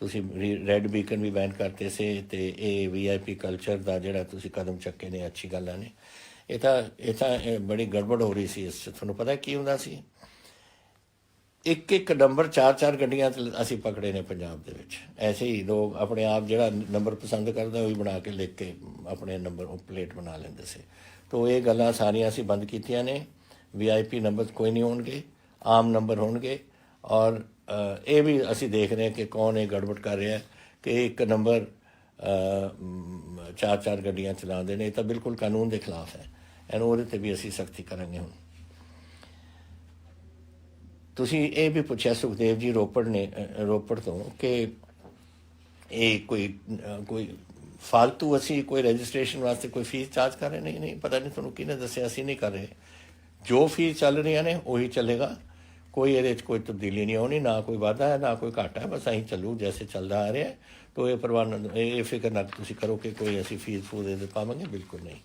ਤੁਸੀਂ ਰੈੱਡ ਬੀਕਨ ਵੀ ਬੈਨ ਕਰਤੇ ਸੀ ਤੇ ਇਹ ਵੀਆਈਪੀ ਕਲਚਰ ਦਾ ਜਿਹੜਾ ਤੁਸੀਂ ਕਦਮ ਚੱਕੇ ਨੇ, ਅੱਛੀ ਗੱਲਾਂ ਨੇ ਇਹ ਤਾਂ ਇਹ ਤਾਂ ਬੜੀ ਗੜਬੜ ਹੋ ਰਹੀ ਸੀ ਇਸ 'ਚ। ਤੁਹਾਨੂੰ ਪਤਾ ਕੀ ਹੁੰਦਾ ਸੀ? ਇੱਕ ਇੱਕ ਨੰਬਰ ਚਾਰ ਚਾਰ ਗੱਡੀਆਂ ਅਸੀਂ ਪਕੜੇ ਨੇ ਪੰਜਾਬ ਦੇ ਵਿੱਚ। ਐਸੇ ਹੀ ਲੋਕ ਆਪਣੇ ਆਪ ਜਿਹੜਾ ਨੰਬਰ ਪਸੰਦ ਕਰਦਾ, ਉਹ ਹੀ ਬਣਾ ਕੇ ਲਿਖ ਕੇ ਆਪਣੇ ਨੰਬਰ ਉਹ ਪਲੇਟ ਬਣਾ ਲੈਂਦੇ ਸੀ। ਤੋ ਇਹ ਗੱਲਾਂ ਸਾਰੀਆਂ ਅਸੀਂ ਬੰਦ ਕੀਤੀਆਂ ਨੇ। ਵੀਆਈਪੀ ਨੰਬਰ ਕੋਈ ਨਹੀਂ ਹੋਣਗੇ, ਆਮ ਨੰਬਰ ਹੋਣਗੇ। ਔਰ ਇਹ ਵੀ ਅਸੀਂ ਦੇਖ ਰਹੇ ਹਾਂ ਕਿ ਕੌਣ ਇਹ ਗੜਬੜ ਕਰ ਰਿਹਾ ਹੈ ਕਿ ਇੱਕ ਨੰਬਰ ਚਾਰ ਚਾਰ ਗੱਡੀਆਂ ਚਲਾਉਂਦੇ ਨੇ। ਇਹ ਤਾਂ ਬਿਲਕੁਲ ਕਾਨੂੰਨ ਦੇ ਖਿਲਾਫ ਹੈ। ਇਹਨੂੰ ਉਹਦੇ ਤੇ ਵੀ ਅਸੀਂ ਸਖਤੀ ਕਰਾਂਗੇ ਹੁਣ। ਤੁਸੀਂ ਇਹ ਵੀ ਪੁੱਛਿਆ, ਸੁਖਦੇਵ ਜੀ ਰੋਪੜ ਨੇ ਰੋਪੜ ਤੋਂ ਕਿ ਇਹ ਕੋਈ ਕੋਈ ਫालतू ਅਸੀਂ ਕੋਈ ਰਜਿਸਟ੍ਰੇਸ਼ਨ ਵਾਸਤੇ ਕੋਈ ਫੀਸ ਚਾਰਜ ਕਰ ਰਹੇ? ਨਹੀਂ ਨਹੀਂ, ਪਤਾ ਨਹੀਂ ਤੁਹਾਨੂੰ ਕਿਹਨੇ ਦੱਸਿਆ, ਅਸੀਂ ਨਹੀਂ ਕਰ ਰਹੇ। ਜੋ ਫੀਸ ਚੱਲ ਰਹੀਆਂ ਨੇ, ਉਹੀ ਚੱਲੇਗਾ। ਕੋਈ ਇਹਦੇ ਵਿੱਚ ਕੋਈ ਤਬਦੀਲੀ ਨਹੀਂ ਆਉਣੀ, ਨਾ ਕੋਈ ਵਾਧਾ ਹੈ, ਨਾ ਕੋਈ ਘਾਟਾ ਹੈ, ਬਸ ਐਂ ਚੱਲੂ, ਜੈਸੇ ਚੱਲਦਾ ਆ ਰਿਹਾ। ਹੈ ਤੋ ਇਹ ਪ੍ਰਵਾਨ ਇਹ ਇਹ ਫਿਕਰ ਨਾ ਤੁਸੀਂ ਕਰੋ ਕਿ ਕੋਈ ਅਸੀਂ ਫੀਸ ਫੂਸ ਦੇ ਪਾਵਾਂਗੇ, ਬਿਲਕੁਲ ਨਹੀਂ।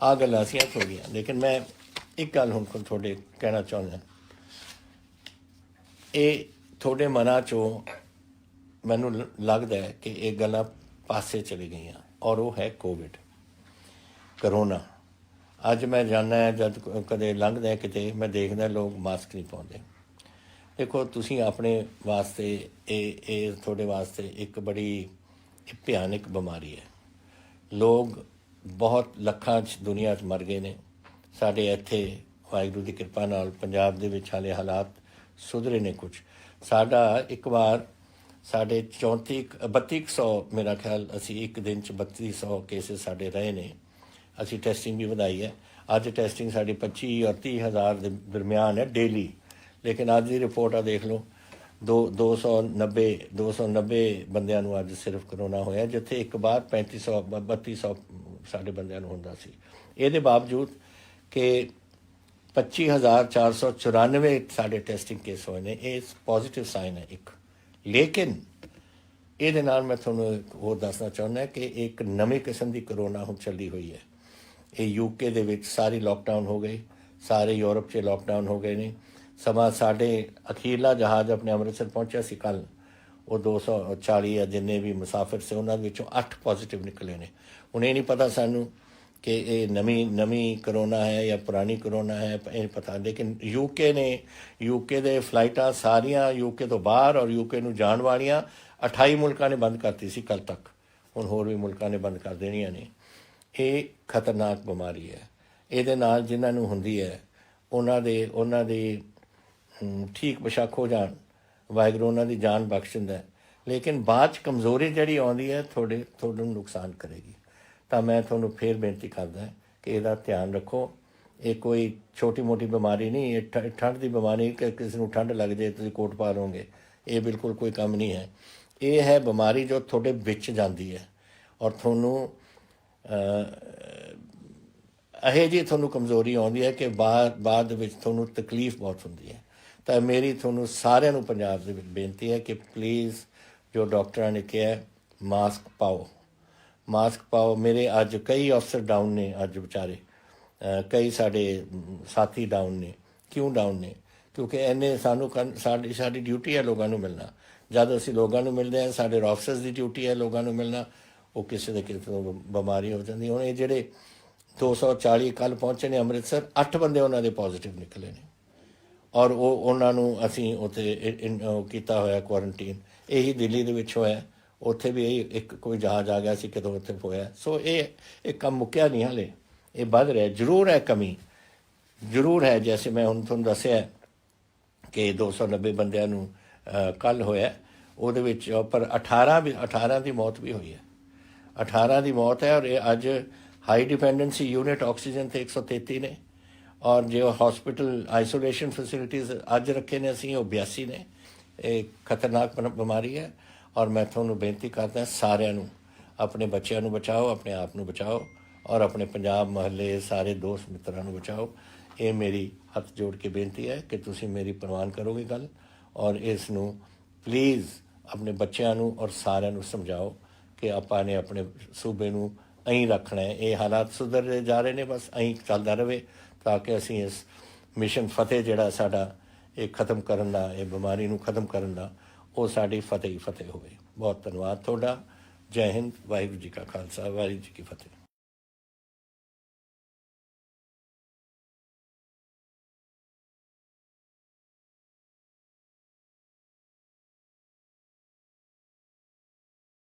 ਆ ਗੱਲਾਂ ਅਸੀਂ ਥੋੜੀਆਂ ਲੇਕਿਨ ਮੈਂ ਇੱਕ ਗੱਲ ਹੁਣ ਤੁਹਾਡੇ ਕਹਿਣਾ ਚਾਹੁੰਦਾ। ਇਹ ਤੁਹਾਡੇ ਮਨਾਂ ਚੋਂ ਮੈਨੂੰ ਲੱਗਦਾ ਹੈ ਕਿ ਇਹ ਗੱਲਾਂ ਪਾਸੇ ਚਲੀ ਗਈਆਂ ਔਰ ਉਹ ਹੈ ਕੋਵਿਡ ਕਰੋਨਾ ਅੱਜ ਮੈਂ ਜਾਣਾ ਜਦ ਕਦੇ ਲੰਘਦਾ ਕਿਤੇ, ਮੈਂ ਦੇਖਦਾ ਲੋਕ ਮਾਸਕ ਨਹੀਂ ਪਾਉਂਦੇ। ਦੇਖੋ, ਤੁਸੀਂ ਆਪਣੇ ਵਾਸਤੇ, ਇਹ ਇਹ ਤੁਹਾਡੇ ਵਾਸਤੇ ਇੱਕ ਬੜੀ ਭਿਆਨਕ ਬਿਮਾਰੀ ਹੈ। ਲੋਕ ਬਹੁਤ ਲੱਖਾਂ ਚ ਦੁਨੀਆ 'ਚ ਮਰ ਗਏ ਨੇ। ਸਾਡੇ ਇੱਥੇ ਵਾਹਿਗੁਰੂ ਦੀ ਕਿਰਪਾ ਨਾਲ ਪੰਜਾਬ ਦੇ ਵਿੱਚ ਹਾਲੇ ਹਾਲਾਤ ਸੁਧਰੇ ਨੇ ਕੁਝ ਸਾਡਾ ਇੱਕ ਵਾਰ ਸਾਡੇ 34 ਕੁ- 3200 ਮੇਰਾ ਖਿਆਲ ਅਸੀਂ ਇੱਕ ਦਿਨ ਚ 3200 ਕੇਸਿਸ ਸਾਡੇ ਰਹੇ ਨੇ। ਅਸੀਂ ਟੈਸਟਿੰਗ ਵੀ ਵਧਾਈ ਹੈ। ਅੱਜ ਟੈਸਟਿੰਗ ਸਾਡੀ 25 ਔਰ 30 ਹਜ਼ਾਰ ਦੇ ਦਰਮਿਆਨ ਹੈ ਡੇਲੀ ਲੇਕਿਨ ਅੱਜ ਦੀ ਰਿਪੋਰਟ ਆ ਦੇਖ ਲਓ, ਦੋ 290 290 ਬੰਦਿਆਂ ਨੂੰ ਅੱਜ ਸਿਰਫ ਕਰੋਨਾ ਹੋਇਆ, ਜਿੱਥੇ ਇੱਕ ਵਾਰ 3500 3200 ਸਾਡੇ ਬੰਦਿਆਂ ਨੂੰ ਹੁੰਦਾ ਸੀ। ਇਹਦੇ ਬਾਵਜੂਦ ਕਿ 25494 ਸਾਡੇ ਟੈਸਟਿੰਗ ਕੇਸ ਹੋਏ ਨੇ, ਇਹ ਪੋਜ਼ਿਟਿਵ ਸਾਈਨ ਹੈ ਇੱਕ। ਲੇਕਿਨ ਇਹਦੇ ਨਾਲ ਮੈਂ ਤੁਹਾਨੂੰ ਇੱਕ ਹੋਰ ਦੱਸਣਾ ਚਾਹੁੰਦਾ ਕਿ ਇੱਕ ਨਵੀਂ ਕਿਸਮ ਦੀ ਕਰੋਨਾ ਹੁਣ ਚੱਲੀ ਹੋਈ ਹੈ। ਇਹ ਯੂਕੇ ਦੇ ਵਿੱਚ ਸਾਰੀ ਲੋਕਡਾਊਨ ਹੋ ਗਏ ਸਾਰੇ ਯੂਰਪ 'ਚ ਲੋਕਡਾਊਨ ਹੋ ਗਏ ਨੇ। ਸਮਾਂ ਸਾਡੇ ਅਖੀਰਲਾ ਜਹਾਜ਼ ਆਪਣੇ ਅੰਮ੍ਰਿਤਸਰ ਪਹੁੰਚਿਆ ਸੀ ਕੱਲ ਉਹ 240 ਆ, ਜਿੰਨੇ ਵੀ ਮੁਸਾਫਿਰ ਸੀ, ਉਹਨਾਂ ਦੇ ਵਿੱਚੋਂ 8 ਪੋਜ਼ਿਟਿਵ ਨਿਕਲੇ ਨੇ। ਹੁਣ ਇਹ ਨਹੀਂ ਪਤਾ ਸਾਨੂੰ ਕਿ ਇਹ ਨਵੀਂ ਨਵੀਂ ਕਰੋਨਾ ਹੈ ਜਾਂ ਪੁਰਾਣੀ ਕਰੋਨਾ ਹੈ, ਇਹ ਪਤਾ ਲੇਕਿਨ ਯੂਕੇ ਨੇ ਯੂਕੇ ਦੇ ਫਲਾਈਟਾਂ ਸਾਰੀਆਂ ਯੂਕੇ ਤੋਂ ਬਾਹਰ ਔਰ ਯੂਕੇ ਨੂੰ ਜਾਣ ਵਾਲੀਆਂ 28 ਮੁਲਕਾਂ ਨੇ ਬੰਦ ਕਰਤੀ ਸੀ ਕੱਲ ਤੱਕ। ਹੁਣ ਹੋਰ ਵੀ ਮੁਲਕਾਂ ਨੇ ਬੰਦ ਕਰ ਦੇਣੀਆਂ ਨੇ। ਇਹ ਖਤਰਨਾਕ ਬਿਮਾਰੀ ਹੈ। ਇਹਦੇ ਨਾਲ ਜਿਨ੍ਹਾਂ ਨੂੰ ਹੁੰਦੀ ਹੈ, ਉਹਨਾਂ ਦੇ, ਉਹਨਾਂ ਦੀ ਠੀਕ ਬਸ਼ੱਕ ਹੋ ਜਾਣ। ਵਾਹਿਗੁਰੂ ਉਹਨਾਂ ਦੀ ਜਾਨ ਬਖਸ਼ ਦਿੰਦਾ ਲੇਕਿਨ ਬਾਅਦ ਚ ਕਮਜ਼ੋਰੀ ਜਿਹੜੀ ਆਉਂਦੀ ਹੈ, ਤੁਹਾਡੇ, ਤੁਹਾਨੂੰ ਨੁਕਸਾਨ ਕਰੇਗੀ। ਤਾਂ ਮੈਂ ਤੁਹਾਨੂੰ ਫੇਰ ਬੇਨਤੀ ਕਰਦਾ ਕਿ ਇਹਦਾ ਧਿਆਨ ਰੱਖੋ। ਇਹ ਕੋਈ ਛੋਟੀ ਮੋਟੀ ਬਿਮਾਰੀ ਨਹੀਂ, ਇਹ ਠੰਡ ਦੀ ਬਿਮਾਰੀ ਕਿ ਕਿਸੇ ਨੂੰ ਠੰਡ ਲੱਗ ਜਾਏ, ਤੁਸੀਂ ਕੋਟ ਪਾ ਲਓਗੇ। ਇਹ ਬਿਲਕੁਲ ਕੋਈ ਕੰਮ ਨਹੀਂ ਹੈ। ਇਹ ਹੈ ਬਿਮਾਰੀ ਜੋ ਤੁਹਾਡੇ ਵਿੱਚ ਜਾਂਦੀ ਹੈ ਔਰ ਤੁਹਾਨੂੰ ਇਹ ਜੀ ਤੁਹਾਨੂੰ ਕਮਜ਼ੋਰੀ ਆਉਂਦੀ ਹੈ ਕਿ ਬਾਅਦ ਬਾਅਦ ਵਿੱਚ ਤੁਹਾਨੂੰ ਤਕਲੀਫ ਬਹੁਤ ਹੁੰਦੀ ਹੈ। ਤਾਂ ਮੇਰੀ ਤੁਹਾਨੂੰ ਸਾਰਿਆਂ ਨੂੰ ਪੰਜਾਬ ਦੇ ਵਿੱਚ ਬੇਨਤੀ ਹੈ ਕਿ ਪਲੀਜ਼ ਜੋ ਡਾਕਟਰਾਂ ਨੇ ਕਿਹਾ ਮਾਸਕ ਪਾਓ। ਮਾਸਕ ਪਾਓ। ਮੇਰੇ ਅੱਜ ਕਈ ਅਫਸਰ ਡਾਊਨ ਨੇ ਅੱਜ ਵਿਚਾਰੇ। ਕਈ ਸਾਡੇ ਸਾਥੀ ਡਾਊਨ ਨੇ। ਕਿਉਂ ਡਾਊਨ ਨੇ? ਕਿਉਂਕਿ ਐਨੇ ਸਾਨੂੰ ਕਰਨ- ਸਾਡੀ ਸਾਡੀ ਡਿਊਟੀ ਹੈ ਲੋਕਾਂ ਨੂੰ ਮਿਲਣਾ। ਜਦ ਅਸੀਂ ਲੋਕਾਂ ਨੂੰ ਮਿਲਦੇ ਹਾਂ, ਸਾਡੇ ਆਫਸਰਸ ਦੀ ਡਿਊਟੀ ਹੈ ਲੋਕਾਂ ਨੂੰ ਮਿਲਣਾ, ਉਹ ਕਿਸੇ ਦੇ ਕਿਸੇ ਤੋਂ ਬਿਮਾਰੀ ਹੋ ਜਾਂਦੀ। ਹੁਣ ਇਹ ਜਿਹੜੇ 240 ਕੱਲ ਪਹੁੰਚੇ ਨੇ ਅੰਮ੍ਰਿਤਸਰ 8 ਬੰਦੇ ਉਹਨਾਂ ਦੇ ਪੋਜ਼ਿਟਿਵ ਨਿਕਲੇ ਨੇ। ਔਰ ਉਹ, ਉਹਨਾਂ ਨੂੰ ਅਸੀਂ ਉੱਥੇ ਕੀਤਾ ਹੋਇਆ ਕੁਆਰੰਟੀਨ ਇਹੀ ਦਿੱਲੀ ਦੇ ਵਿੱਚ ਹੋਇਆ। ਉੱਥੇ ਵੀ ਇਹ ਇੱਕ ਕੋਈ ਜਹਾਜ਼ ਆ ਗਿਆ ਸੀ, ਕਿਦੋਂ ਉੱਥੇ ਹੋਇਆ। ਸੋ ਇਹ ਇਹ ਕੰਮ ਮੁੱਕਿਆ ਨਹੀਂ ਹਾਲੇ। ਇਹ ਵੱਧ ਰਿਹਾ। ਜ਼ਰੂਰ ਹੈ ਕਮੀ। ਜ਼ਰੂਰ ਹੈ, ਜੈਸੇ ਮੈਂ ਹੁਣ ਤੁਹਾਨੂੰ ਦੱਸਿਆ ਕਿ 290 ਬੰਦਿਆਂ ਨੂੰ ਕੱਲ ਹੋਇਆ। ਉਹਦੇ ਵਿੱਚ ਪਰ 18 ਵੀ 18 ਦੀ ਮੌਤ ਵੀ ਹੋਈ ਹੈ। 18 ਦੀ ਮੌਤ ਹੈ ਔਰ ਇਹ ਅੱਜ ਹਾਈ ਡਿਪੈਂਡੈਂਸੀ ਯੂਨਿਟ ਆਕਸੀਜਨ ਤੇ 133 ਨੇ। ਔਰ ਜੋ ਹਸਪੀਟਲ ਆਈਸੋਲੇਸ਼ਨ ਫੈਸਿਲਿਟੀਆਂ ਅੱਜ ਰੱਖੇ ਨੇ ਅਸੀਂ, ਉਹ 82 ਨੇ। ਇਹ ਖਤਰਨਾਕ ਬਨ- ਬਿਮਾਰੀ ਹੈ। ਔਰ ਮੈਂ ਤੁਹਾਨੂੰ ਬੇਨਤੀ ਕਰਦਾ ਸਾਰਿਆਂ ਨੂੰ, ਆਪਣੇ ਬੱਚਿਆਂ ਨੂੰ ਬਚਾਓ, ਆਪਣੇ ਆਪ ਨੂੰ ਬਚਾਓ ਔਰ ਆਪਣੇ ਪੰਜਾਬ ਮਹੱਲੇ ਸਾਰੇ ਦੋਸਤ ਮਿੱਤਰਾਂ ਨੂੰ ਬਚਾਓ। ਇਹ ਮੇਰੀ ਹੱਥ ਜੋੜ ਕੇ ਬੇਨਤੀ ਹੈ ਕਿ ਤੁਸੀਂ ਮੇਰੀ ਪ੍ਰਵਾਨ ਕਰੋਗੇ ਗੱਲ ਔਰ ਇਸ ਨੂੰ ਪਲੀਜ਼ ਆਪਣੇ ਬੱਚਿਆਂ ਨੂੰ ਔਰ ਸਾਰਿਆਂ ਨੂੰ ਸਮਝਾਓ ਕਿ ਆਪਾਂ ਨੇ ਆਪਣੇ ਸੂਬੇ ਨੂੰ ਐਂ ਰੱਖਣਾ ਹੈ। ਇਹ ਹਾਲਾਤ ਸੁਧਰਦੇ ਜਾ ਰਹੇ ਨੇ, ਬਸ ਐਂ ਚੱਲਦਾ ਰਹੇ ਤਾਂ ਕਿ ਅਸੀਂ ਇਸ ਮਿਸ਼ਨ ਫਤਿਹ ਜਿਹੜਾ ਸਾਡਾ ਇਹ ਖਤਮ ਕਰਨ ਦਾ, ਇਹ ਬਿਮਾਰੀ ਨੂੰ ਖਤਮ ਕਰਨ ਦਾ ਉਹ ਸਾਡੀ ਫਤਿਹ ਹੀ ਫਤਿਹ ਹੋਵੇ। ਬਹੁਤ ਧੰਨਵਾਦ ਤੁਹਾਡਾ। ਜੈ ਹਿੰਦ, ਵਾਹਿਗੁਰੂ ਜੀ ਕਾ ਖਾਲਸਾ, ਵਾਹਿਗੁਰੂ ਜੀ ਕੀ ਫਤਿਹ।